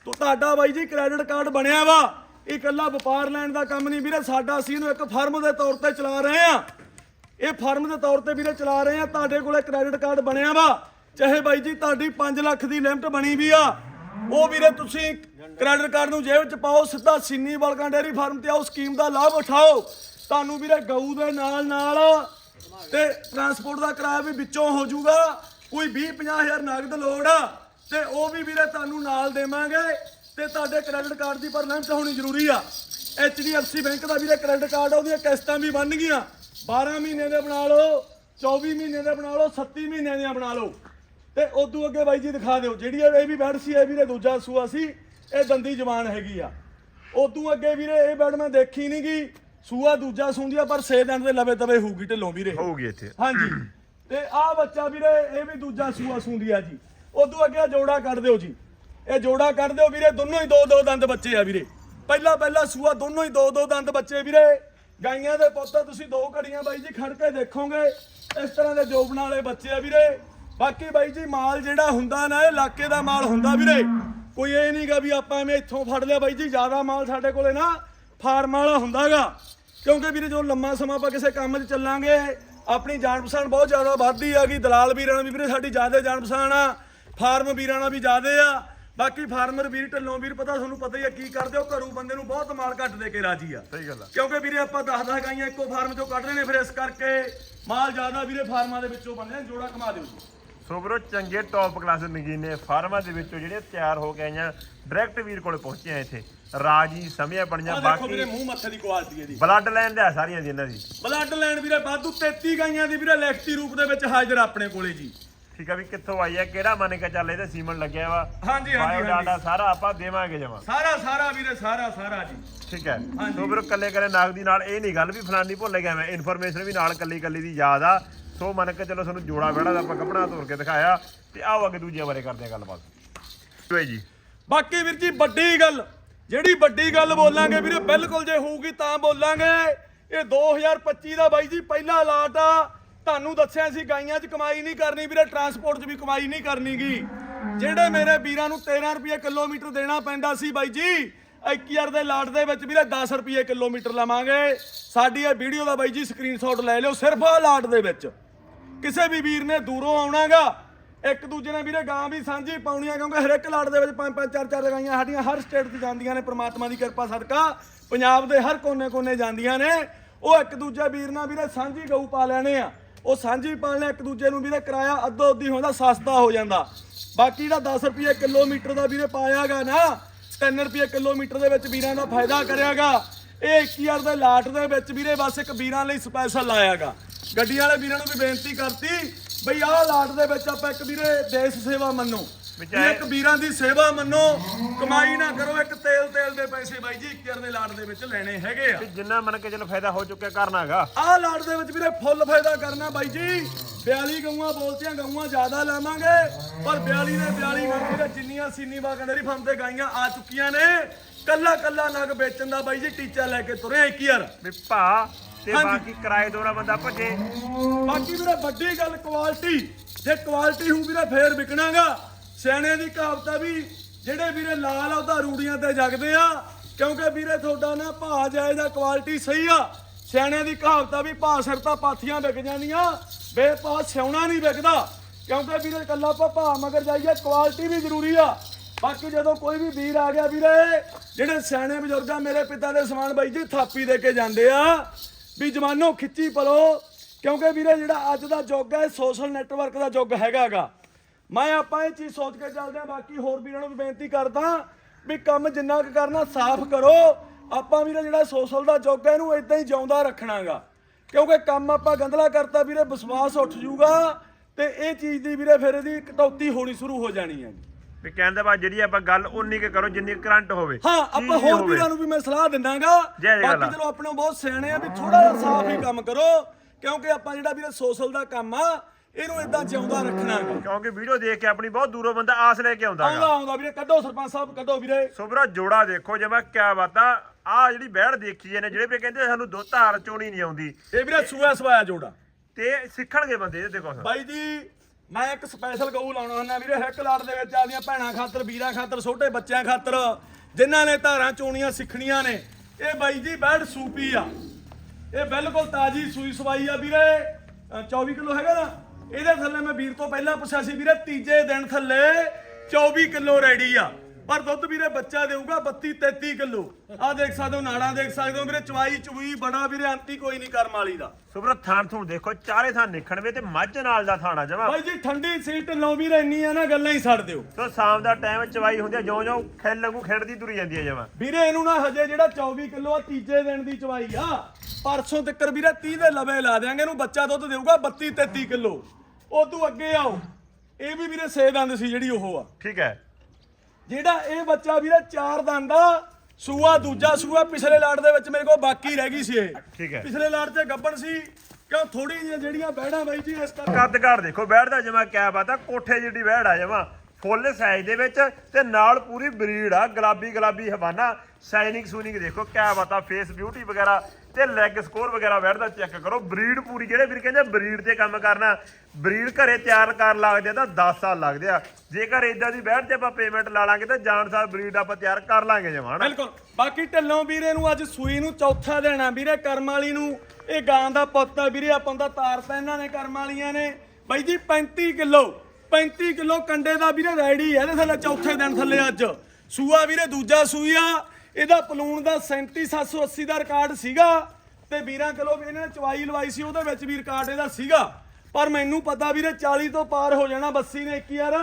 ਤੋ ਤੁਹਾਡਾ ਬਾਈ ਜੀ ਕ੍ਰੈਡਿਟ ਕਾਰਡ ਬਣਿਆ ਵਾ। ਇਹ ਇਕੱਲਾ ਵਪਾਰ ਲੈਣ ਦਾ ਕੰਮ ਨਹੀਂ ਵੀਰੇ। ਸਾਡਾ ਅਸੀਂ ਇਹਨੂੰ ਇੱਕ ਫਰਮ ਦੇ ਤੌਰ ਤੇ ਚਲਾ ਰਹੇ ਆ ਇਹ ਫਰਮ ਦੇ ਤੌਰ ਤੇ ਵੀਰੇ ਚਲਾ ਰਹੇ ਆ ਤੁਹਾਡੇ ਕੋਲੇ ਕ੍ਰੈਡਿਟ ਕਾਰਡ ਬਣਿਆ ਵਾ। ਚਾਹੇ ਬਾਈ ਜੀ ਤੁਹਾਡੀ 5 ਲੱਖ ਦੀ ਲਿਮਟ ਬਣੀ ਵੀ ਆ। ਉਹ ਵੀਰੇ ਤੁਸੀਂ ਕ੍ਰੈਡਿਟ ਕਾਰਡ ਨੂੰ ਜੇਬ 'ਚ ਪਾਓ, ਸਿੱਧਾ ਸਿੰਨੀ ਬਲਕਾਂ ਡੇਰੀ ਫਾਰਮ ਤੇ ਆਓ। ਸਕੀਮ ਦਾ ਲਾਭ ਉਠਾਓ। ਤੁਹਾਨੂੰ ਵੀਰੇ ਗਊ ਦੇ ਨਾਲ ਨਾਲ ਤੇ ਟਰਾਂਸਪੋਰਟ ਦਾ ਕਿਰਾਇਆ ਵੀ ਵਿੱਚੋਂ ਹੋ ਜਾਊਗਾ ਕੋਈ 20 ਹਜ਼ਾਰ ਨਗਦ ਲੋੜ ਆ ਤੇ ਉਹ ਵੀ ਵੀਰੇ ਤੁਹਾਨੂੰ ਨਾਲ ਦੇਵਾਂਗੇ ਤੇ ਤੁਹਾਡੇ ਕ੍ਰੈਡਿਟ ਕਾਰਡ ਦੀ ਪਰ ਲਿਮਟ ਹੋਣੀ ਜ਼ਰੂਰੀ ਆ। HDFC ਬੈਂਕ ਦਾ ਵੀਰੇ ਕ੍ਰੈਡਿਟ ਕਾਰਡ ਆ, ਉਹਦੀਆਂ ਕਿਸ਼ਤਾਂ ਵੀ ਬਣ ਗਈਆਂ। 12 ਮਹੀਨੇ ਦੇ ਬਣਾ ਲਓ 24 ਮਹੀਨੇ ਦੇ ਬਣਾ ਲਓ 37 ਮਹੀਨੇ ਦੀਆਂ ਬਣਾ ਲਓ। ਤੇ ਉਦੋਂ ਅੱਗੇ ਬਾਈ ਜੀ ਦਿਖਾ ਦਿਓ ਜਿਹੜੀ ਇਹ ਵੀ ਬੈਡ ਸੀ ਇਹ ਵੀਰੇ ਦੂਜਾ ਸੂਆ ਸੀ ਇਹ ਦੰਦੀ ਜਵਾਨ ਹੈਗੀ ਆ। ਉਦੋਂ ਅੱਗੇ ਵੀਰੇ ਇਹ ਬੈਡ ਮੈਂ ਦੇਖੀ ਨਹੀਂ ਗਈ। ਸੂਆ ਦੂਜਾ ਸੁੰਦੀ ਆ ਪਰ ਸੇ ਦਿਨ ਦੇ ਲਵੇ ਤਵੇ ਹੋਊਗੀ ਢਿੱਲੋਂ ਵੀਰੇ ਹੋਊਗੀ ਇੱਥੇ। ਹਾਂਜੀ। ਤੇ ਆਹ ਬੱਚਾ ਵੀਰੇ ਇਹ ਵੀ ਦੂਜਾ ਸੂਆ ਸੁੰਦੀ ਆ ਜੀ। ਉਦੋਂ ਅੱਗੇ ਜੋੜਾ ਕੱਢ ਦਿਓ ਜੀ। ਇਹ ਜੋੜਾ ਕੱਢ ਦਿਓ ਵੀਰੇ ਦੋਨੋਂ ਹੀ ਦੋ ਦੋ ਦੰਦ ਬੱਚੇ ਆ ਵੀਰੇ। ਪਹਿਲਾ ਪਹਿਲਾ ਸੂਆ ਦੋਨੋਂ ਹੀ ਦੋ ਦੋ ਦੰਦ ਬੱਚੇ ਵੀਰੇ। ਗਾਈਆਂ ਦੇ ਪੁੱਤ ਤੁਸੀਂ ਦੋ ਘੜੀਆਂ ਬਾਈ ਜੀ ਖੜ ਕੇ ਦੇਖੋਗੇ। ਇਸ ਤਰ੍ਹਾਂ ਦੇ ਜੋਬਣ ਵਾਲੇ ਬੱਚੇ ਆ ਵੀਰੇ। ਬਾਕੀ ਬਾਈ ਜੀ ਮਾਲ ਜਿਹੜਾ ਹੁੰਦਾ ਨਾ ਇਹ ਇਲਾਕੇ ਦਾ ਮਾਲ ਹੁੰਦਾ ਵੀਰੇ। ਕੋਈ ਇਹ ਨਹੀਂਗਾ ਵੀ ਆਪਾਂ ਐਵੇਂ ਇੱਥੋਂ ਫੜ ਲਿਆ ਬਾਈ ਜੀ ਜ਼ਿਆਦਾ ਮਾਲ ਸਾਡੇ ਕੋਲੇ ਨਾ ਫਾਰਮ ਵਾਲਾ ਹੁੰਦਾਗਾ। ਕਿਉਂਕਿ ਵੀਰੇ ਜੋ ਲੰਮਾ ਸਮਾਂ ਆਪਾਂ ਕਿਸੇ ਕੰਮ 'ਚ ਚੱਲਾਂਗੇ ਆਪਣੀ ਜਾਣ ਪਛਾਣ ਬਹੁਤ ਜ਼ਿਆਦਾ ਵੱਧਦੀ ਹੈਗੀ ਦਲਾਲ ਵੀਰਾਂ ਨਾਲ ਵੀ ਵੀਰੇ ਸਾਡੀ ਜ਼ਿਆਦਾ ਜਾਣ ਪਛਾਣ ਆ ਫਾਰਮ ਵੀਰਾਂ ਨਾਲ ਵੀ ਜ਼ਿਆਦੇ ਆ। ਬਾਕੀ ਫਾਰਮਰ ਵੀਰ ਢੱਲੋਂ ਵੀਰ ਪਤਾ ਤੁਹਾਨੂੰ ਪਤਾ ਹੀ ਆ ਕੀ ਕਰਦੇ ਹੋ ਘਰੂ ਬੰਦੇ ਨੂੰ ਬਹੁਤ ਮਾਲ ਘੱਟ ਦੇ ਕੇ ਰਾਜੀ ਆ। ਸਹੀ ਗੱਲ ਆ। ਕਿਉਂਕਿ ਵੀਰੇ ਆਪਾਂ 10 10 ਗਾਈਆਂ ਇੱਕੋ ਫਾਰਮ ਚੋਂ ਕੱਢ ਰਹੇ ਨੇ ਫਿਰ ਇਸ ਕਰਕੇ ਮਾਲ ਜ਼ਿਆਦਾ ਵੀਰੇ ਫਾਰਮਾਂ ਦੇ ਵਿੱਚੋਂ ਬੰਦੇ ਜੋੜਾ ਕਮਾ ਦਿਓ ਜੀ। ਸੋ ਵੀਰੋ ਚੰਗੇ ਟੌਪ ਕਲਾਸ ਨਗੀਨੇ ਫਾਰਮਾਂ ਦੇ ਵਿੱਚੋਂ ਜਿਹੜੇ ਤਿਆਰ ਹੋ ਕੇ ਆਈਆਂ ਡਾਇਰੈਕਟ ਵੀਰ ਕੋਲੇ ਪਹੁੰਚੇ ਆ ਇੱਥੇ। ਰਾਜੀ ਸਮੀਆਂ ਬਣੀਆਂ ਆ ਦੇਖੋ ਵੀਰੇ ਬਾਕੀ ਮੂੰਹ ਮੱਥੇ ਦੀ ਕੁਆਲਿਟੀ ਇਹਦੀ। ਬਲੱਡ ਲਾਈਨ ਦਾ ਸਾਰੀਆਂ ਦੀ ਇਹਨਾਂ ਦੀ। ਬਲੱਡ ਲਾਈਨ ਵੀਰੇ ਵਾਧੂ 33 ਗਾਈਆਂ ਦੀ ਵੀਰੇ ਲਿਖਤੀ ਰੂਪ ਦੇ ਵਿੱਚ ਹਾਜ਼ਰ ਆਪਣੇ ਕੋਲੇ ਜੀ। ਠੀਕ ਆ ਵੀ ਕਿੱਥੋਂ ਆਈ ਆ ਕਿਹੜਾ ਮੰਨ ਕੇ ਚੱਲੇ ਤੇ ਸੀਮਨ ਲੱਗਿਆ ਵਾ? ਹਾਂਜੀ, ਹਾਂਜੀ, ਡਾਟਾ ਸਾਰਾ ਆਪਾਂ ਦੇਵਾਂਗੇ ਜਮਾ। ਸਾਰਾ ਸਾਰਾ ਵੀਰੇ ਸਾਰਾ ਸਾਰਾ ਜੀ। ਠੀਕ ਹੈ। ਸੋ ਵੀਰੋ ਕੱਲੇ ਕੱਲੇ ਨਾਗ ਦੀ ਨਾਲ ਇਹ ਨਹੀਂ ਗੱਲ ਵੀ ਫਲਾਨੀ ਭੁੱਲ ਗਿਆ ਮੈਂ ਇਨਫੋਰਮੇਸ਼ਨ ਵੀ ਨਾਲ ਕੱਲੀ ਕੱਲੀ ਦੀ ਯਾਦ ਆ। ਸੋ ਮੰਨ ਕੇ ਚਲੋ ਤੁਹਾਨੂੰ ਜੋੜਾ ਬਹਿੜਾ ਦਾ ਆਪਾਂ ਕੱਪੜਾ ਤੋੜ ਕੇ ਦਿਖਾਇਆ ਤੇ ਆਓ ਅੱਗੇ ਦੂਜੇ ਬਾਰੇ ਕਰਦੇ ਆ ਗੱਲਬਾਤ। ਭਾਈ ਜੀ। ਬਾਕੀ ਵੀਰ ਜੀ ਵੱਡੀ ਗੱਲ ਜਿਹੜੀ ਵੱਡੀ ਗੱਲ ਬੋਲਾਂਗੇ ਵੀਰੇ ਬਿਲਕੁਲ ਜੇ ਹੋਊਗੀ ਤਾਂ ਬੋਲਾਂਗੇ। ਇਹ 2025 ਦਾ ਬਾਈ ਜੀ ਪਹਿਲਾ ਲਾਟ ਆ। ਤੁਹਾਨੂੰ ਦੱਸਿਆ ਸੀ ਗਾਈਆਂ 'ਚ ਕਮਾਈ ਨਹੀਂ ਕਰਨੀ ਵੀਰੇ ਟਰਾਂਸਪੋਰਟ 'ਚ ਵੀ ਕਮਾਈ ਨਹੀਂ ਕਰਨੀਗੀ। ਜਿਹੜੇ ਮੇਰੇ ਵੀਰਾਂ ਨੂੰ 13 ਰੁਪਏ ਕਿਲੋਮੀਟਰ ਦੇਣਾ ਪੈਂਦਾ ਸੀ ਬਾਈ ਜੀ 21000 ਦੇ ਲਾਟ ਦੇ ਵਿੱਚ ਵੀਰੇ 10 ਰੁਪਏ ਕਿਲੋਮੀਟਰ ਲਵਾਂਗੇ। ਸਾਡੀ ਇਹ ਵੀਡੀਓ ਦਾ ਬਾਈ ਜੀ ਸਕਰੀਨਸ਼ਾਟ ਲੈ ਲਿਓ ਸਿਰਫ ਆ ਲਾਟ ਦੇ ਵਿੱਚ। ਕਿਸੇ ਵੀ ਵੀਰ ਨੇ ਦੂਰੋਂ ਆਉਣਾਗਾ, ਇੱਕ ਦੂਜੇ ਨਾਲ ਵੀਰੇ ਗਾਂ ਵੀ ਸਾਂਝੀ ਪਾਉਣੀਆਂ, ਕਿਉਂਕਿ ਹਰ ਇੱਕ ਲਾਟ ਦੇ ਵਿੱਚ ਪੰਜ ਪੰਜ, ਚਾਰ ਚਾਰ ਲਗਾਈਆਂ ਸਾਡੀਆਂ, ਹਰ ਸਟੇਟ 'ਚ ਜਾਂਦੀਆਂ ਨੇ, ਪ੍ਰਮਾਤਮਾ ਦੀ ਕਿਰਪਾ ਸਦਕਾ, ਪੰਜਾਬ ਦੇ ਹਰ ਕੋਨੇ-ਕੋਨੇ ਜਾਂਦੀਆਂ ਨੇ। ਉਹ ਇੱਕ ਦੂਜੇ ਵੀਰ ਨਾਲ ਵੀਰੇ ਸਾਂਝੀ ਗਊ ਪਾ ਲੈਣੇ ਆ। ਉਹ ਸਾਂਝੀ ਪਾਲਣੇ ਇੱਕ ਦੂਜੇ ਨੂੰ ਵੀਰੇ ਕਿਰਾਇਆ ਅੱਧੋ ਅੱਧੀ ਹੁੰਦਾ, ਸਸਤਾ ਹੋ ਜਾਂਦਾ। ਬਾਕੀ ਜਿਹੜਾ 10 ਰੁਪਏ ਕਿਲੋਮੀਟਰ ਦਾ ਵੀਰੇ ਪਾਇਆਗਾ ਨਾ 3 ਰੁਪਏ ਕਿਲੋਮੀਟਰ ਦੇ ਵਿੱਚ ਵੀਰਾਂ ਦਾ ਫਾਇਦਾ ਕਰਿਆਗਾ। ਇਹ 21000 ਦੇ ਲਾਟ ਦੇ ਵਿੱਚ ਵੀਰੇ ਬਸ ਇੱਕ ਵੀਰਾਂ ਲਈ ਸਪੈਸ਼ਲ ਲਾਇਆਗਾ ਗੱਡੀ ਵਾਲੇ ਵੀਰਾਂ ਨੂੰ ਵੀ ਬੇਨਤੀ ਕਰਤੀ ਬਈ ਆਹ ਲਾਟ ਦੇ ਵਿੱਚ ਆਪਾਂ ਇੱਕ ਵੀਰੇ ਦੇਸ਼ ਸੇਵਾ ਮੰਨੋ। ਇੱਕ ਵੀਰਾਂ ਦੀ ਸੇਵਾ ਮੰਨੋ। ਕਮਾਈ ਨਾ ਕਰੋ ਇੱਕ ਤੇਲ ਤੇਲ ਦੇ ਪੈਸੇ ਬਾਈ ਜੀ 21000 ਦੇ ਲਾਟ ਦੇ ਵਿੱਚ ਲੈਣੇ ਹੈਗੇ ਆ। ਜਿੰਨਾ ਮੰਨ ਕੇ ਚਲੋ ਫਾਇਦਾ ਹੋ ਚੁੱਕਿਆ ਕਰਨਾ ਹੈਗਾ ਆਹ ਲਾਟ ਦੇ ਵਿੱਚ ਵੀਰੇ ਫੁੱਲ ਫਾਇਦਾ ਕਰਨਾ ਬਾਈ ਜੀ। 42 ਗਊਆਂ ਬੋਲਤੀਆਂ ਗਊਆਂ ਜ਼ਿਆਦਾ ਲਾਵਾਂਗੇ। ਪਰ 42 ਦੇ 42 ਨਗ ਵੀਰੇ ਜਿੰਨੀਆਂ ਸੀਨੀ ਬਾਗਾਂ ਡੇਰੀ ਫਾਰਮ ਤੇ ਗਾਈਆਂ ਆ ਚੁੱਕੀਆਂ ਨੇ। ਕੱਲਾ ਕੱਲਾ ਨਗ ਵੇਚਣ ਦਾ ਬਾਈ ਜੀ ਟੀਚਾ ਲੈ ਕੇ ਤੁਰੇ 21000 ਵੀ ਭਾ ਤੇ ਹਾਂਜੀ। ਬਾਕੀ ਕਿਰਾਏ ਦੋਰਾ ਬੰਦਾ ਭੱਜੇ। ਬਾਕੀ ਵੀਰੇ ਵੱਡੀ ਗੱਲ ਕੁਆਲਿਟੀ ਜੇ ਕੁਆਲਿਟੀ ਹੋਊ ਵੀਰੇ ਫੇਰ ਵਿਕਣਾਗਾ। ਸਿਆਣਿਆਂ ਦੀ ਕਹਾਵਤ ਆ ਵੀ ਜਿਹੜੇ ਵੀਰੇ ਲਾਲ ਆ ਉਹਦਾ ਰੂੜੀਆਂ ਤੇ ਜਗਦੇ ਆ ਕਿਉਂਕਿ ਵੀਰੇ ਤੁਹਾਡਾ ਨਾ ਭਾਅ ਜਾਇਦਾ ਕੁਆਲਿਟੀ ਸਹੀ ਆ। ਸਿਆਣਿਆਂ ਦੀ ਕਹਾਵਤ ਆ ਵੀ ਭਾਅ ਸਿਰ ਤਾਂ ਪਾਥੀਆਂ ਵਿਕ ਜਾਂਦੀਆਂ ਬੇਭਾਅ ਸਿਉਣਾ ਨਹੀਂ ਵਿਕਦਾ। ਕਿਉਂਕਿ ਵੀਰੇ ਕੱਲਾ ਆਪਾਂ ਭਾਅ ਮਗਰ ਜਾਈਏ ਕੁਆਲਿਟੀ ਵੀ ਜ਼ਰੂਰੀ ਆ। ਬਾਕੀ ਜਦੋਂ ਕੋਈ ਵੀ ਵੀਰ ਆ ਗਿਆ ਵੀਰੇ ਜਿਹੜੇ ਸਿਆਣੇ ਬਜ਼ੁਰਗਾਂ ਮੇਰੇ ਪਿਤਾ ਦੇ ਸਮਾਨ ਬਾਈ ਜੀ ਥਾਪੀ ਦੇ ਕੇ ਜਾਂਦੇ ਆ ਵੀ ਜ਼ਮਾਨੋ ਖਿੱਚੀ ਪਲੋ। ਕਿਉਂਕਿ ਵੀਰੇ, ਜਿਹੜਾ ਅੱਜ ਦਾ ਯੁੱਗ ਹੈ ਸੋਸ਼ਲ ਨੈਟਵਰਕ ਦਾ ਯੁੱਗ ਹੈਗਾਗਾ ਮੈਂ ਆਪਾਂ ਇਹ ਚੀਜ਼ ਸੋਚ ਕੇ ਚੱਲਦੇ ਆ ਬਾਕੀ ਹੋਰ ਵੀਰਾਂ ਨੂੰ ਵੀ ਬੇਨਤੀ ਕਰਦਾ ਵੀ ਕੰਮ ਜਿੰਨਾ ਕੁ ਕਰਨਾ, ਸਾਫ਼ ਕਰੋ। ਆਪਾਂ ਵੀਰੇ, ਜਿਹੜਾ ਸੋਸ਼ਲ ਦਾ ਯੁੱਗ ਹੈ, ਇਹਨੂੰ ਇਦਾਂ ਹੀ ਜਿਉਂਦਾ ਰੱਖਣਾਗਾ ਕਿਉਂਕਿ ਕੰਮ ਆਪਾਂ ਗੰਦਲਾ ਕਰਤਾ, ਵੀਰੇ, ਵਿਸ਼ਵਾਸ ਉੱਠ ਜੂਗਾ ਤੇ ਇਹ ਚੀਜ਼ ਦੀ ਵੀਰੇ, ਫਿਰ ਇਹਦੀ ਕਟੌਤੀ ਹੋਣੀ ਸ਼ੁਰੂ ਹੋ ਜਾਣੀ ਹੈ। ਵੀ ਕਹਿੰਦੇ ਬਾ ਜਿਹੜੀ ਆਪਾਂ ਗੱਲ ਉਨੀ ਕੇ ਕਰੋ ਜਿੰਨੀ ਕਰੰਟ ਹੋਵੇ ਹਾਂ ਆਪਾਂ ਹੋਰ। ਵੀਰਾਂ ਨੂੰ ਵੀ ਮੈਂ ਸਲਾਹ ਦਿੰਦਾਗਾ। ਜੈ ਜੈ। ਬਾਕੀ ਚਲੋ ਆਪਣੇ ਬਹੁਤ ਸਿਆਣੇ ਆ ਵੀ ਥੋੜਾ ਜਿਹਾ ਸਾਫ਼ ਹੀ ਕੰਮ ਕਰੋ ਕਿਉਂਕਿ ਆਪਾਂ ਜਿਹੜਾ ਵੀਰੇ ਸੋਸ਼ਲ ਦਾ ਕੰਮ ਆ ਇਹਨੂੰ ਇਦਾਂ ਜਿਉਂਦਾ ਰੱਖਣਾ ਕਿਉਂਕਿ ਵੀਡੀਓ ਦੇਖ ਕੇ ਆਪਣੀ ਬਹੁਤ ਦੂਰੋਂ ਬੰਦਾ ਆਸ ਲੈ ਕੇ ਆਉਂਦਾ ਆਉਂਦਾ ਆਉਂਦਾ ਵੀਰੇ ਕੱਢੋ ਸਰਪੰਚ ਸਾਹਿਬ ਕੱਢੋ ਵੀਰੇ। ਸੋ ਵੀਰੋ ਜੋੜਾ ਦੇਖੋ ਜਮਾ ਕਿਆ ਬਾਤਾਂ ਆ ਜਿਹੜੀ ਬਹਿੜ ਦੇਖੀ ਇਹਨੇ ਜਿਹੜੇ ਵੀ ਕਹਿੰਦੇ ਸਾਨੂੰ ਦੁੱਧ ਧਾਰ ਚੋਣੀ ਨਹੀਂ ਆਉਂਦੀ। ਇਹ ਵੀਰੇ ਸੂਆ ਸਵਾਇਆ ਜੋੜਾ। ਤੇ ਸਿੱਖਣਗੇ ਬੰਦੇ ਇਹ ਦੇਖੋ। ਬਾਈ ਜੀ ਮੈਂ ਇੱਕ ਸਪੈਸ਼ਲ ਗਊ ਲਾਉਣਾ ਹੁੰਦਾ ਵੀਰੇ ਹਿੱਕ ਲਾਟ ਦੇ ਵਿੱਚ ਆਦੀਆਂ ਭੈਣਾਂ ਖਾਤਰ ਵੀਰਾਂ ਖਾਤਰ ਛੋਟੇ ਬੱਚਿਆਂ ਖਾਤਰ ਜਿਨ੍ਹਾਂ ਨੇ ਧਾਰਾਂ ਚੋਣੀਆਂ ਸਿੱਖਣੀਆਂ ਨੇ। ਇਹ ਬਾਈ ਜੀ ਬੈਡ ਸੂਪੀ ਆ। ਇਹ ਬਿਲਕੁਲ ਤਾਜੀ ਸੂਈ ਸਵਾਈ ਆ ਵੀਰੇ। ਅ, 24 ਕਿਲੋ ਹੈਗਾ ਨਾ? ਇਹਦੇ ਥੱਲੇ ਮੈਂ ਵੀਰ ਤੋਂ ਪਹਿਲਾਂ ਪੁੱਛਿਆ ਸੀ ਵੀਰੇ ਤੀਜੇ ਦਿਨ ਥੱਲੇ 24 ਕਿਲੋ ਰੈਡੀ ਆ। ਪਰ ਦੁੱਧ ਵੀਰੇ ਬੱਚਾ ਦੇਊਗਾ 32 33 ਕਿਲੋ। ਆ ਦੇਖ ਸਕਦੇ ਹੋ ਨਾੜਾਂ ਦੇਖ ਸਕਦੇ ਹੋ ਵੀਰੇ ਚਵਾਈ ਚੁਈ ਬੜਾ ਵੀਰੇ ਅੰਤੀ ਕੋਈ ਨਹੀਂ ਕਰਮ ਵਾਲੀ ਦਾ। ਸੋ ਵੀਰੋ ਥਾਣ ਥੂਣ ਦੇਖੋ ਚਾਰੇ ਥਾਂ ਨਿਖਣਵੇ ਤੇ ਮੱਝ ਨਾਲ ਦਾ ਥਾਣਾ ਜਮਾ। ਬਾਈ ਜੀ ਠੰਡੀ ਸੀਟ ਲਓ ਵੀ ਰਹਿਨੀ ਆ ਨਾ ਗੱਲਾਂ ਹੀ ਛੱਡ ਦਿਓ। ਸੋ ਸ਼ਾਮ ਦਾ ਟਾਈਮ ਚਵਾਈ ਹੁੰਦੀ ਆ ਜਿਉਂ ਜਿਉਂ ਖਿੱਲ ਲੰਗੂ ਖੇਡਦੀ ਤੁਰੀ ਜਾਂਦੀ ਹੈ ਜਮਾ। ਵੀਰੇ ਇਹਨੂੰ ਨਾ ਹਜੇ ਜਿਹੜਾ 24 ਕਿਲੋ ਆ ਤੀਜੇ ਦਿਨ ਦੀ ਚਵਾਈ ਆ। ਪਰਸੋਂ ਤੱਕਰ ਵੀਰੇ 30 ਦੇ ਲਵੇ ਲਾ ਦਿਆਂਗੇ ਇਹਨੂੰ ਬੱਚਾ ਦੁੱਧ ਦੇਊਗਾ 32 33 ਕਿਲੋ। ਉਦੋਂ ਅੱਗੇ ਆਓ। ਇਹ ਵੀ ਵੀਰੇ ਸੇ ਦੰਦ ਸੀ ਜਿਹੜੀ ਉਹ ਆ। ਠੀਕ ਹੈ। ਜਿਹੜਾ ਇਹ ਬੱਚਾ ਵੀਰੇ ਚਾਰ ਦੰਦ ਆ ਸੂਆ ਦੂਜਾ ਸੂਆ ਪਿਛਲੇ ਲਾਟ ਦੇ ਵਿੱਚ ਮੇਰੇ ਕੋਲ ਬਾਕੀ ਰਹਿ ਗਈ ਸੀ ਇਹ ਠੀਕ ਹੈ। ਪਿਛਲੇ ਲਾਟ ਤੇ ਗੱਬਣ ਸੀ ਕਿਉਂ ਥੋੜੀ ਜਿਹੀਆਂ ਜਿਹੜੀਆਂ ਬਹਿੜਾਂ ਬਾਈ ਜੀ ਇਸ ਕਰਕੇ ਕੱਦ ਘਾੜ ਦੇਖੋ ਬੈੜ ਦਾ ਜਮਾ ਕਿਆ ਬਾਤ ਆ ਕੋਠੇ ਜਿੱਡੀ ਬੈੜ ਆ ਜਮਾ ਫੁੱਲ ਸਾਈਜ਼ ਦੇ ਵਿੱਚ ਤੇ ਨਾਲ ਪੂਰੀ ਬਰੀਡ ਆ, ਗੁਲਾਬੀ ਗੁਲਾਬੀ ਹਵਾਨਾ, ਸ਼ਾਈਨਿੰਗ ਸੂਨਿੰਗ ਦੇਖੋ, ਕਿਆ ਬਾਤ ਫੇਸ ਬਿਊਟੀ ਵਗੈਰਾ ਤੇ ਲੈਗ ਸਕੋਰ ਵਗੈਰਾ ਬੈਠਦਾ ਚੈੱਕ ਕਰੋ। ਬਰੀਡ ਪੂਰੀ ਜਿਹੜੇ ਵੀਰ ਕਹਿੰਦੇ ਬਰੀਡ ਤੇ ਕੰਮ ਕਰਨਾ। ਬਰੀਡ ਘਰੇ ਤਿਆਰ ਕਰਨ ਲੱਗਦੇ ਆ ਤਾਂ 10 ਸਾਲ ਲੱਗਦੇ ਆ। ਜੇਕਰ ਇਦਾਂ ਦੀ ਬੈੜ ਤੇ ਆਪਾਂ ਪੇਮੈਂਟ ਲਾ ਲਾਂਗੇ ਤਾਂ ਜਾਣ ਸਾਲ ਬਰੀਡ ਆਪਾਂ ਤਿਆਰ ਕਰ ਲਾਂਗੇ ਜਮਾ ਬਿਲਕੁਲ। ਬਾਕੀ ਢਿੱਲੋਂ ਵੀਰੇ ਨੂੰ ਅੱਜ ਸੂਈ ਨੂੰ ਚੌਥਾ ਦੇਣਾ ਵੀਰੇ ਕਰਮ ਵਾਲੀ ਨੂੰ। ਇਹ ਗਾਂ ਦਾ ਪੁੱਤ ਆ ਵੀਰੇ, ਆਪਾਂ ਦਾ ਤਾਰ ਇਹਨਾਂ ਨੇ ਕਰਮ ਵਾਲੀਆਂ ਨੇ। ਬਾਈ ਜੀ 35 ਕਿਲੋ। 35 ਕਿਲੋ ਕੰਡੇ ਦਾ ਵੀਰੇ ਰੈਡੀ ਹੈ ਇਹਦੇ ਥੱਲੇ ਚੌਥੇ ਦਿਨ ਥੱਲੇ ਅੱਜ। ਸੂਆ ਵੀਰੇ ਦੂਜਾ ਸੂਈ ਆ, ਇਹਦਾ ਪਲੂਣ ਦਾ 37780 ਦਾ ਰਿਕਾਰਡ ਸੀਗਾ ਤੇ 12 ਕਿਲੋ ਵੀ ਇਹਨਾਂ ਨੇ ਚਵਾਈ ਲਵਾਈ ਸੀ, ਉਹਦੇ ਵਿੱਚ ਵੀ ਰਿਕਾਰਡ ਇਹਦਾ ਸੀਗਾ। ਪਰ ਮੈਨੂੰ ਪਤਾ ਵੀਰੇ 40 ਤੋਂ ਪਾਰ ਹੋ ਜਾਣਾ, ਬੱਸੀ ਨੇ ਇੱਕ ਯਾਰ,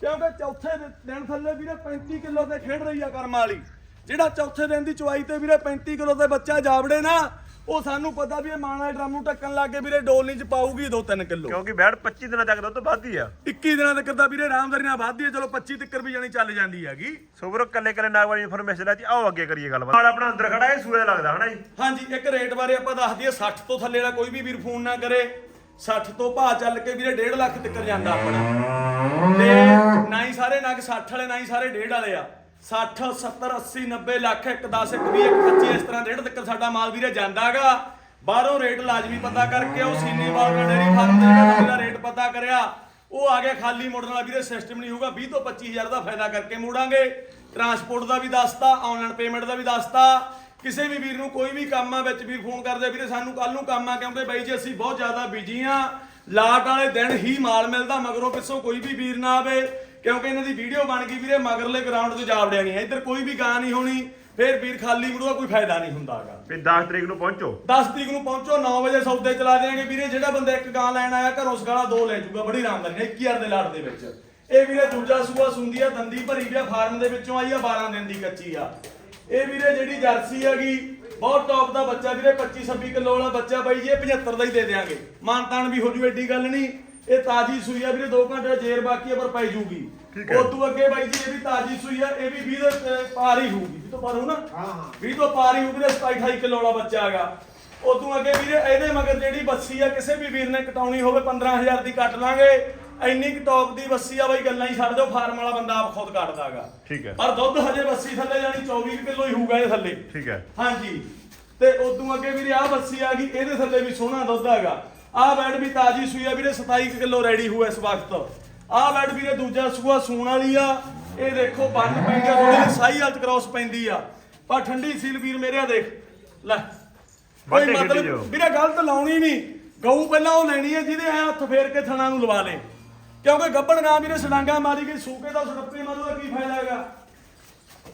ਕਿਉਂਕਿ ਚੌਥੇ ਦਿਨ ਥੱਲੇ ਵੀਰੇ 35 ਕਿਲੋ ਤੇ ਖੇਡ ਰਹੀ ਆ ਕਰਮ ਵਾਲੀ। ਜਿਹੜਾ ਚੌਥੇ ਦਿਨ ਦੀ ਚਵਾਈ ਤੇ ਵੀਰੇ 35 ਕਿਲੋ ਤੇ ਬੱਚਾ ਜਾਵੜੇ ਨਾ ਉਹ ਸਾਨੂੰ ਪਤਾ ਵੀ ਇਹ ਮਾਣਾ ਡਰਮ ਨੂੰ ਢੱਕਣ ਲੱਗ ਕੇ ਵੀਰੇ ਡੋਲ ਨਹੀਂ ਚ ਪਾਊਗੀ 2-3 ਕਿਲੋ। ਕਿਉਂਕਿ ਬੈੜ 25 ਦਿਨਾਂ ਤੱਕ ਦੁੱਧ ਵੱਧਦੀ ਆ। 21 ਦਿਨਾਂ ਤੱਕ ਤਾਂ ਵੀਰੇ ਆਰਾਮਦਾਰੀ ਨਾਲ ਵੱਧਦੀ ਹੈ ਚਲੋ 25 ਤੱਕ ਵੀ ਜਾਣੀ ਚੱਲ ਜਾਂਦੀ ਹੈਗੀ। ਸੋ ਵੀਰੋ ਕੱਲੇ ਕੱਲੇ ਨਾਗ ਵਾਲੀ ਇਨਫੋਰਮੇਸ਼ਨ ਲੈਤੀ ਆਓ ਅੱਗੇ ਕਰੀਏ ਗੱਲਬਾਤ। ਨਾਲ ਆਪਣਾ ਅੰਦਰ ਖੜਾ ਇਹ ਸੂਏ ਲੱਗਦਾ ਹਨਾ ਜੀ? ਹਾਂਜੀ ਇੱਕ ਰੇਟ ਬਾਰੇ ਆਪਾਂ ਦੱਸ ਦਈਏ 60 ਤੋਂ ਥੱਲੇ ਦਾ ਕੋਈ ਵੀ ਵੀਰ ਫੋਨ ਨਾ ਕਰੇ। 60 ਤੋਂ ਭਾਅ ਚੱਲ ਕੇ ਵੀਰੇ 1.5 ਲੱਖ ਤੱਕ ਜਾਂਦਾ ਆਪਣਾ। ਤੇ ਨਾ ਹੀ ਸਾਰੇ ਨਗ 60 ਵਾਲੇ ਨਾ ਹੀ ਸਾਰੇ 1.5 ਵਾਲੇ ਆ। 60 70 80 90 ਲੱਖ 1 10 1 20 1 25 ਇਸ ਤਰ੍ਹਾਂ 1.5 ਤੱਕ ਸਾਡਾ ਮਾਲ ਵੀਰੇ ਜਾਂਦਾਗਾ ਬਾਹਰੋਂ ਰੇਟ ਲਾਜ਼ਮੀ ਪਤਾ ਕਰਕੇ ਉਹ ਸੀਨੀ ਵਾਲ ਡੇਰੀ ਫਾਰਮ ਦੇ ਜਿਹੜਾ ਦਾ ਰੇਟ ਪਤਾ ਕਰਿਆ, ਉਹ ਆ ਗਿਆ ਖਾਲੀ ਮੋੜਨ ਵਾਲਾ ਵੀਰੇ ਸਿਸਟਮ ਨਹੀਂ ਹੋਊਗਾ। 20 ਤੋਂ 25000 ਦਾ ਫਾਇਦਾ ਕਰਕੇ ਮੋੜਾਂਗੇ। ਟਰਾਂਸਪੋਰਟ ਦਾ ਵੀ ਦੱਸਤਾ ਆਨਲਾਈਨ ਪੇਮੈਂਟ ਦਾ ਵੀ ਦੱਸਤਾ। ਕਿਸੇ ਵੀ ਵੀਰ ਨੂੰ ਕੋਈ ਵੀ ਕੰਮ ਆ ਵਿੱਚ ਵੀਰ ਫੋਨ ਕਰਦੇ, ਵੀਰੇ, ਸਾਨੂੰ ਕੱਲ ਨੂੰ ਕੰਮ ਆ, ਕਿਉਂਕਿ ਬਾਈ ਜੀ ਅਸੀਂ ਬਹੁਤ ਜ਼ਿਆਦਾ ਬਿਜ਼ੀ ਆ ਲਾਟ ਵਾਲੇ ਦਿਨ ਹੀ ਮਾਲ ਮਿਲਦਾ, ਮਗਰੋਂ ਪਿੱਛੋਂ ਕੋਈ ਵੀ ਵੀਰ ਨਾ ਆਵੇ। ਕਿਉਂਕਿ ਇਹਨਾਂ ਦੀ ਵੀਡੀਓ ਬਣ ਗਈ ਵੀਰੇ ਮਗਰਲੇ ਗਰਾਊਂਡ ਤੋਂ ਜਾਵੜਿਆ ਨਹੀਂ ਹੈ। ਇੱਧਰ ਕੋਈ ਵੀ ਗਾਂ ਨਹੀਂ ਹੋਣੀ ਫਿਰ ਵੀਰ ਖਾਲੀ ਮੁੜੂਗਾ ਕੋਈ ਫਾਇਦਾ ਨਹੀਂ ਹੁੰਦਾਗਾ ਵੀ 10 ਤਰੀਕ ਨੂੰ ਪਹੁੰਚੋ। 10 ਤਰੀਕ ਨੂੰ ਪਹੁੰਚੋ 9 ਵਜੇ ਸੌਦੇ ਚਲਾ ਦੇਾਂਗੇ ਵੀਰੇ। ਜਿਹੜਾ ਬੰਦਾ ਇੱਕ ਗਾਂ ਲੈਣ ਆਇਆ ਘਰੋਂ ਸਗਾਲਾ ਦੋ ਲੈ ਜਾਊਗਾ ਬੜੀ ਆਰਾਮਦਾਰੀ ਨਾਲ 21000 ਦੇ ਲਾਟ ਦੇ ਵਿੱਚ। ਇਹ ਵੀਰੇ ਦੂਜਾ ਸੂਆ ਸੁੰਦੀ ਆ ਦੰਦੀ ਭਰੀ ਵੀ ਆ ਫਾਰਮ ਦੇ ਵਿੱਚੋਂ ਆਈ ਆ 12 ਦਿਨ ਦੀ ਕੱਚੀ ਆ। ਇਹ ਵੀਰੇ ਜਿਹੜੀ ਜਰਸੀ ਹੈਗੀ ਬਹੁਤ ਟੌਪ ਦਾ ਬੱਚਾ ਵੀਰੇ 25 26 ਕਿਲੋ ਵਾਲਾ ਬੱਚਾ ਬਾਈ ਜੀ ਇਹ 75 ਦਾ ਹੀ ਦੇ ਦੇਾਂਗੇ ਮਾਨਤਾਨ ਵੀ ਹੋ ਜੂ ਐਡੀ ਗੱਲ ਨਹੀਂ। ਇਹ ਤਾਜੀ ਸੂਈ ਆ ਵੀਰੇ 2 ਘੰਟੇ ਦਾ ਜੇਰ ਬਾਕੀ ਆ ਪਰ ਪੈ ਜੂਗੀ। ਠੀਕ ਹੈ। ਉਹ ਤੋਂ ਅੱਗੇ ਬਾਈ ਜੀ ਇਹ ਵੀ ਤਾਜੀ ਸੂਈ ਆ ਇਹ ਵੀ 20 ਦੇ ਅਹ, ਪਾਰ ਹੀ ਹੋਊਗੀ। 20 ਤੋਂ ਪਾਰ ਹੋ ਨਾ? ਹਾਂ ਹਾਂ। 20 ਤੋਂ ਪਾਰ ਹੀ ਤੇ 27 28 ਕਿਲੋ ਵਾਲਾ ਬੱਚਾ ਹੈਗਾ। ਉਹ ਤੋਂ ਅੱਗੇ ਵੀਰੇ ਇਹਦੇ ਮਗਰ ਜਿਹੜੀ ਬੱਸੀ ਆ ਕਿਸੇ ਵੀ ਵੀਰ ਨੇ ਕਟਾਉਣੀ ਹੋਵੇ 15000 ਦੀ ਕੱਟ ਲਾਂਗੇ। ਇੰਨੀ ਕੁ ਟੌਪ ਦੀ ਬੱਸੀ ਆ ਬਾਈ ਗੱਲਾਂ ਹੀ ਛੱਡ ਦਿਓ ਫਾਰਮ ਵਾਲਾ ਬੰਦਾ ਆਪ ਖੁਦ ਕੱਟਦਾਗਾ ਠੀਕ ਹੈ। ਪਰ ਦੁੱਧ ਹਜੇ ਬੱਸੀ ਥੱਲੇ ਜਾਣੀ 24 ਕਿਲੋ ਹੀ ਹੋਊਗਾ ਇਹ ਥੱਲੇ। ਠੀਕ ਹੈ। ਹਾਂਜੀ। ਤੇ ਉਦੋਂ ਅੱਗੇ ਵੀਰੇ ਆਹ ਬੱਸੀ ਆ ਗਈ ਇਹਦੇ ਥੱਲੇ ਵੀ ਸੋਹਣਾ ਦੁੱਧ ਹੈਗਾ। ਆਹ ਬੈਡ ਵੀ ਤਾਜੀ ਸੂਈ ਆ ਵੀਰੇ 27 ਕਿਲੋ ਰੈਡੀ ਹੋਇਆ ਇਸ ਵਕਤ। ਆਹ ਬੈਡ ਵੀਰੇ ਦੂਜਾ ਸੂਆ ਸੂਣ ਵਾਲੀ ਆ। ਇਹ ਦੇਖੋ ਬੰਨ ਪੈਂਦੀ ਆ ਥੋੜੀ ਜਿਹੀ ਸਾਈ ਹਾਲਤ ਕ੍ਰਾਸ ਪੈਂਦੀ ਆ। ਪਰ ਠੰਡੀ ਸੀਲ ਵੀਰ ਮੇਰੇ ਆ ਦੇਖ। ਲੈ ਕੋਈ। ਮਤਲਬ ਵੀਰੇ ਗਲਤ ਲਾਉਣੀ ਨਹੀਂ। ਗਊ ਪਹਿਲਾਂ ਉਹ ਲੈਣੀ ਹੈ ਜਿਹਦੇ ਐ ਹੱਥ ਫੇਰ ਕੇ ਥਣਾ ਨੂੰ ਲਵਾ ਲੇ। ਕਿਉਂਕਿ ਗੱਬੜ ਨਾ ਵੀਰੇ ਸਡਾਂਗਾ ਮਾਰੀ ਗਈ ਸੂਕੇ ਦਾ ਸੜੱਪੇ ਮਾਰੂ ਦਾ ਕੀ ਫਾਇਦਾ ਹੈਗਾ?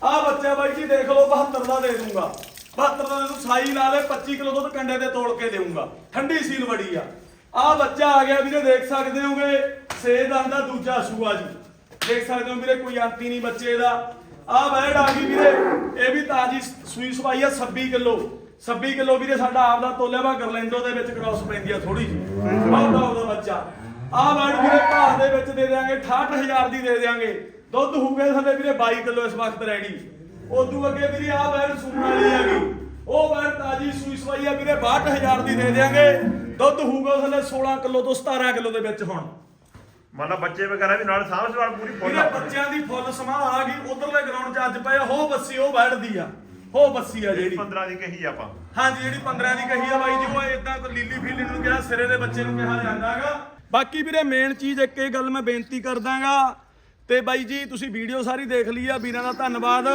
ਆ ਬੱਚਾ ਬਾਈ ਜੀ ਦੇਖ ਲਓ 72 ਦਾ ਦੇ ਦੂੰਗਾ। 72 ਦਾ ਦੇ ਸਾਈ ਲਾ ਲੈ 25 ਕਿਲੋ ਦੁੱਧ ਕੰਡੇ ਤੇ ਤੋੜ ਕੇ ਦੇਊਂਗਾ। ਠੰਡੀ ਸੀਲ ਬੜੀ ਆ। ਆ ਬੱਚਾ ਆ ਗਿਆ ਵੀਰੇ, ਦੇਖ ਸਕਦੇ ਹੋਗੇ? ਸੇਦਾਂ ਦਾ ਦੂਜਾ ਸੂਆ ਜੀ। ਦੇਖ ਸਕਦੇ ਹੋ ਵੀਰੇ, ਕੋਈ ਆਂਤੀ ਨਹੀਂ ਬੱਚੇ ਦਾ। ਆ ਬੈਡ ਆ ਗਈ ਵੀਰੇ। ਇਹ ਵੀ ਤਾਜੀ ਸੂਈ ਸਵਾਈ ਆ 26 ਕਿਲੋ। 26 ਕਿਲੋ ਵੀਰੇ, ਸਾਡਾ ਆਪਦਾ ਤੋਲਿਆ ਵਾ ਗਰਲੈਂਡੋ ਦੇ ਵਿੱਚ ਕ੍ਰਾਸ ਪੈਂਦੀ ਆ ਥੋੜੀ ਜੀ ਬਹੁਤ ਉਹਦਾ ਬੱਚਾ। ਆ ਬੈਡ ਵੀਰੇ ਭਾਅ ਦੇ ਵਿੱਚ ਦੇ ਦਿਆਂਗੇ 68000 ਦੀ ਦੇ ਦਿਆਂਗੇ। ਦੁੱਧ ਹੋਊਗਾ ਸਾਡੇ ਵੀਰੇ 22 ਕਿਲੋ ਇਸ ਵਕਤ ਰੈਡੀ ਉਦੋਂ ਅੱਗੇ ਵੀਰੇ ਆ ਬੈਡ ਸੂਣ ਵਾਲੀ ਹੈਗੀ। ਉਹ ਬੈਡ ਤਾਜੀ ਸੂਈ ਸਵਾਈ ਆ ਵੀਰੇ 62000 ਦੀ ਦੇ ਦਿਆਂਗੇ। ਦੁੱਧ ਹੋਊਗਾ ਥੱਲੇ 16 ਕਿਲੋ ਤੋਂ 17 ਕਿਲੋ ਦੇ ਵਿੱਚ ਹੁਣ। ਮਤਲਬ ਬੱਚੇ ਵਗੈਰਾ ਵੀ ਨਾਲ ਸਾਂਭ ਸੰਭਾਲ ਪੂਰੀ ਫੁੱਲ ਵੀਰੇ ਬੱਚਿਆਂ ਦੀ ਫੁੱਲ ਸਮਾਹ ਆ ਗਈ ਉਧਰਲੇ ਗਰਾਊਂਡ 'ਚ ਅੱਜ ਪਏ ਹੋ ਬੱਸੀ ਉਹ ਬੈਠਦੀ ਆ। ਹੋ ਬੱਸੀ ਆ ਜਿਹੜੀ 15 ਦੀ ਕਹੀ ਆਪਾਂ। ਹਾਂਜੀ ਜਿਹੜੀ 15 ਦੀ ਕਹੀ ਆ ਬਾਈ ਜੀ ਉਹ ਇਦਾਂ ਲੀਲੀ ਫੀਲੀ ਨੂੰ ਕਿਹਾ ਸਿਰੇ ਦੇ ਬੱਚੇ ਨੂੰ ਕਿਹਾ ਜਾਂਦਾਗਾ ਬਾਕੀ ਵੀਰੇ ਮੇਨ ਚੀਜ਼ ਇੱਕ ਇਹ ਗੱਲ ਮੈਂ ਬੇਨਤੀ ਕਰਦਾਗਾ ਤੇ ਬਾਈ ਜੀ ਤੁਸੀਂ ਵੀਡੀਓ ਸਾਰੀ ਦੇਖ ਲਈ ਆ ਵੀਰਾਂ ਦਾ ਧੰਨਵਾਦ।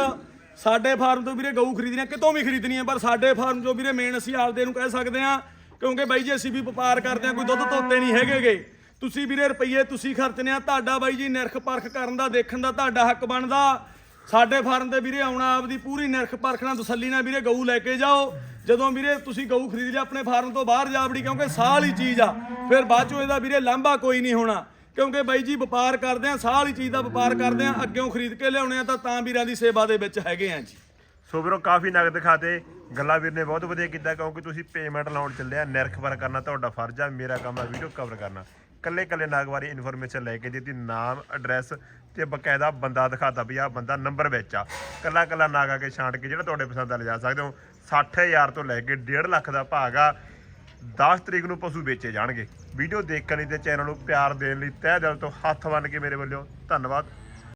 ਸਾਡੇ ਫਾਰਮ ਤੋਂ ਵੀਰੇ ਗਊ ਖਰੀਦਣੀ ਆ ਕਿਤੋਂ ਵੀ ਖਰੀਦਣੀ ਹੈ ਪਰ ਸਾਡੇ ਫਾਰਮ ਤੋਂ ਵੀਰੇ ਮੇਨ ਅਸੀਂ ਆਪਦੇ ਨੂੰ ਕਹਿ ਸਕਦੇ ਆ ਕਿਉਂਕਿ ਬਾਈ ਜੀ ਅਸੀਂ ਵੀ ਵਪਾਰ ਕਰਦੇ ਆ ਕੋਈ ਦੁੱਧ ਧੋਤੇ ਨਹੀਂ ਹੈਗੇਗੇ ਤੁਸੀਂ ਵੀਰੇ ਰੁਪਈਏ ਤੁਸੀਂ ਖਰਚਨੇ ਆ, ਤੁਹਾਡਾ ਬਾਈ ਜੀ ਨਿਰਖ ਪਰਖ ਕਰਨ ਦਾ, ਦੇਖਣ ਦਾ, ਤੁਹਾਡਾ ਹੱਕ ਬਣਦਾ। ਸਾਡੇ ਫਾਰਮ ਤੇ ਵੀਰੇ ਆਉਣਾ, ਆਪਦੀ ਪੂਰੀ ਨਿਰਖ ਪਰਖ ਨਾਲ ਤਸੱਲੀ ਨਾਲ ਵੀਰੇ ਗਊ ਲੈ ਕੇ ਜਾਓ। ਜਦੋਂ ਵੀਰੇ ਤੁਸੀਂ ਗਊ ਖਰੀਦ ਲਿਆ, ਆਪਣੇ ਫਾਰਮ ਤੋਂ ਬਾਹਰ ਜਾ ਵੜੀ ਕਿਉਂਕਿ ਸਾਹ ਹੀ ਚੀਜ਼ ਆ। ਫਿਰ ਬਾਅਦ ਚੋਂ ਇਹਦਾ ਵੀਰੇ ਲਾਂਭਾ ਕੋਈ ਨਹੀਂ ਹੋਣਾ। ਕਿਉਂਕਿ ਬਾਈ ਜੀ, ਵਪਾਰ ਕਰਦੇ ਆ ਸਾਹ ਵਾਲੀ ਚੀਜ਼ ਦਾ ਵਪਾਰ ਕਰਦੇ ਆ, ਅੱਗਿਓਂ ਖਰੀਦ ਕੇ ਲਿਆਉਣੇ ਆ ਤਾਂ ਤਾਂ ਵੀਰਾਂ ਦੀ ਸੇਵਾ ਦੇ ਵਿੱਚ ਹੈਗੇ ਆ ਜੀ। ਸੋ ਵੀਰੋ, ਕਾਫੀ ਨਗ ਦਿਖਾਤੇ ਗੱਲਾਂ ਵੀਰ ਨੇ ਬਹੁਤ ਵਧੀਆ ਕੀਤਾ ਕਿਉਂਕਿ ਤੁਸੀਂ ਪੇਮੈਂਟ ਲਾਉਣ ਚੱਲਿਆ ਨਿਰਖਵਰ ਕਰਨਾ ਤੁਹਾਡਾ ਫਰਜ਼ ਆ, ਮੇਰਾ ਕੰਮ ਆ ਵੀਡੀਓ ਕਵਰ ਕਰਨਾ। ਕੱਲੇ ਕੱਲੇ ਨਾਗ ਬਾਰੇ ਇਨਫੋਰਮੇਸ਼ਨ ਲੈ ਕੇ ਦਿੱਤੀ, ਨਾਮ ਐਡਰੈਸ ਤੇ ਬਕਾਇਦਾ ਬੰਦਾ ਦਿਖਾਤਾ ਵੀ ਆਹ ਬੰਦਾ ਨੰਬਰ ਵਿੱਚ ਆ। ਕੱਲਾ ਕੱਲਾ ਨਾਗ ਆ ਕੇ ਛਾਂਟ ਕੇ ਜਿਹੜਾ ਤੁਹਾਡੇ ਪਸੰਦ ਆ ਲਿਜਾ ਸਕਦੇ ਹੋ 60000 ਤੋਂ ਲੈ ਕੇ 1.5 ਲੱਖ ਦਾ ਭਾਗ ਆ। 10 ਤਰੀਕ ਨੂੰ ਪਸ਼ੂ ਵੇਚੇ ਜਾਣਗੇ। ਵੀਡੀਓ ਦੇਖਣ ਲਈ ਤੇ ਚੈਨਲ ਨੂੰ ਪਿਆਰ ਦੇਣ ਲਈ ਤਹਿ ਦਿਲ ਤੋਂ ਹੱਥ ਬੰਨ ਕੇ ਮੇਰੇ ਵੱਲੋਂ ਧੰਨਵਾਦ।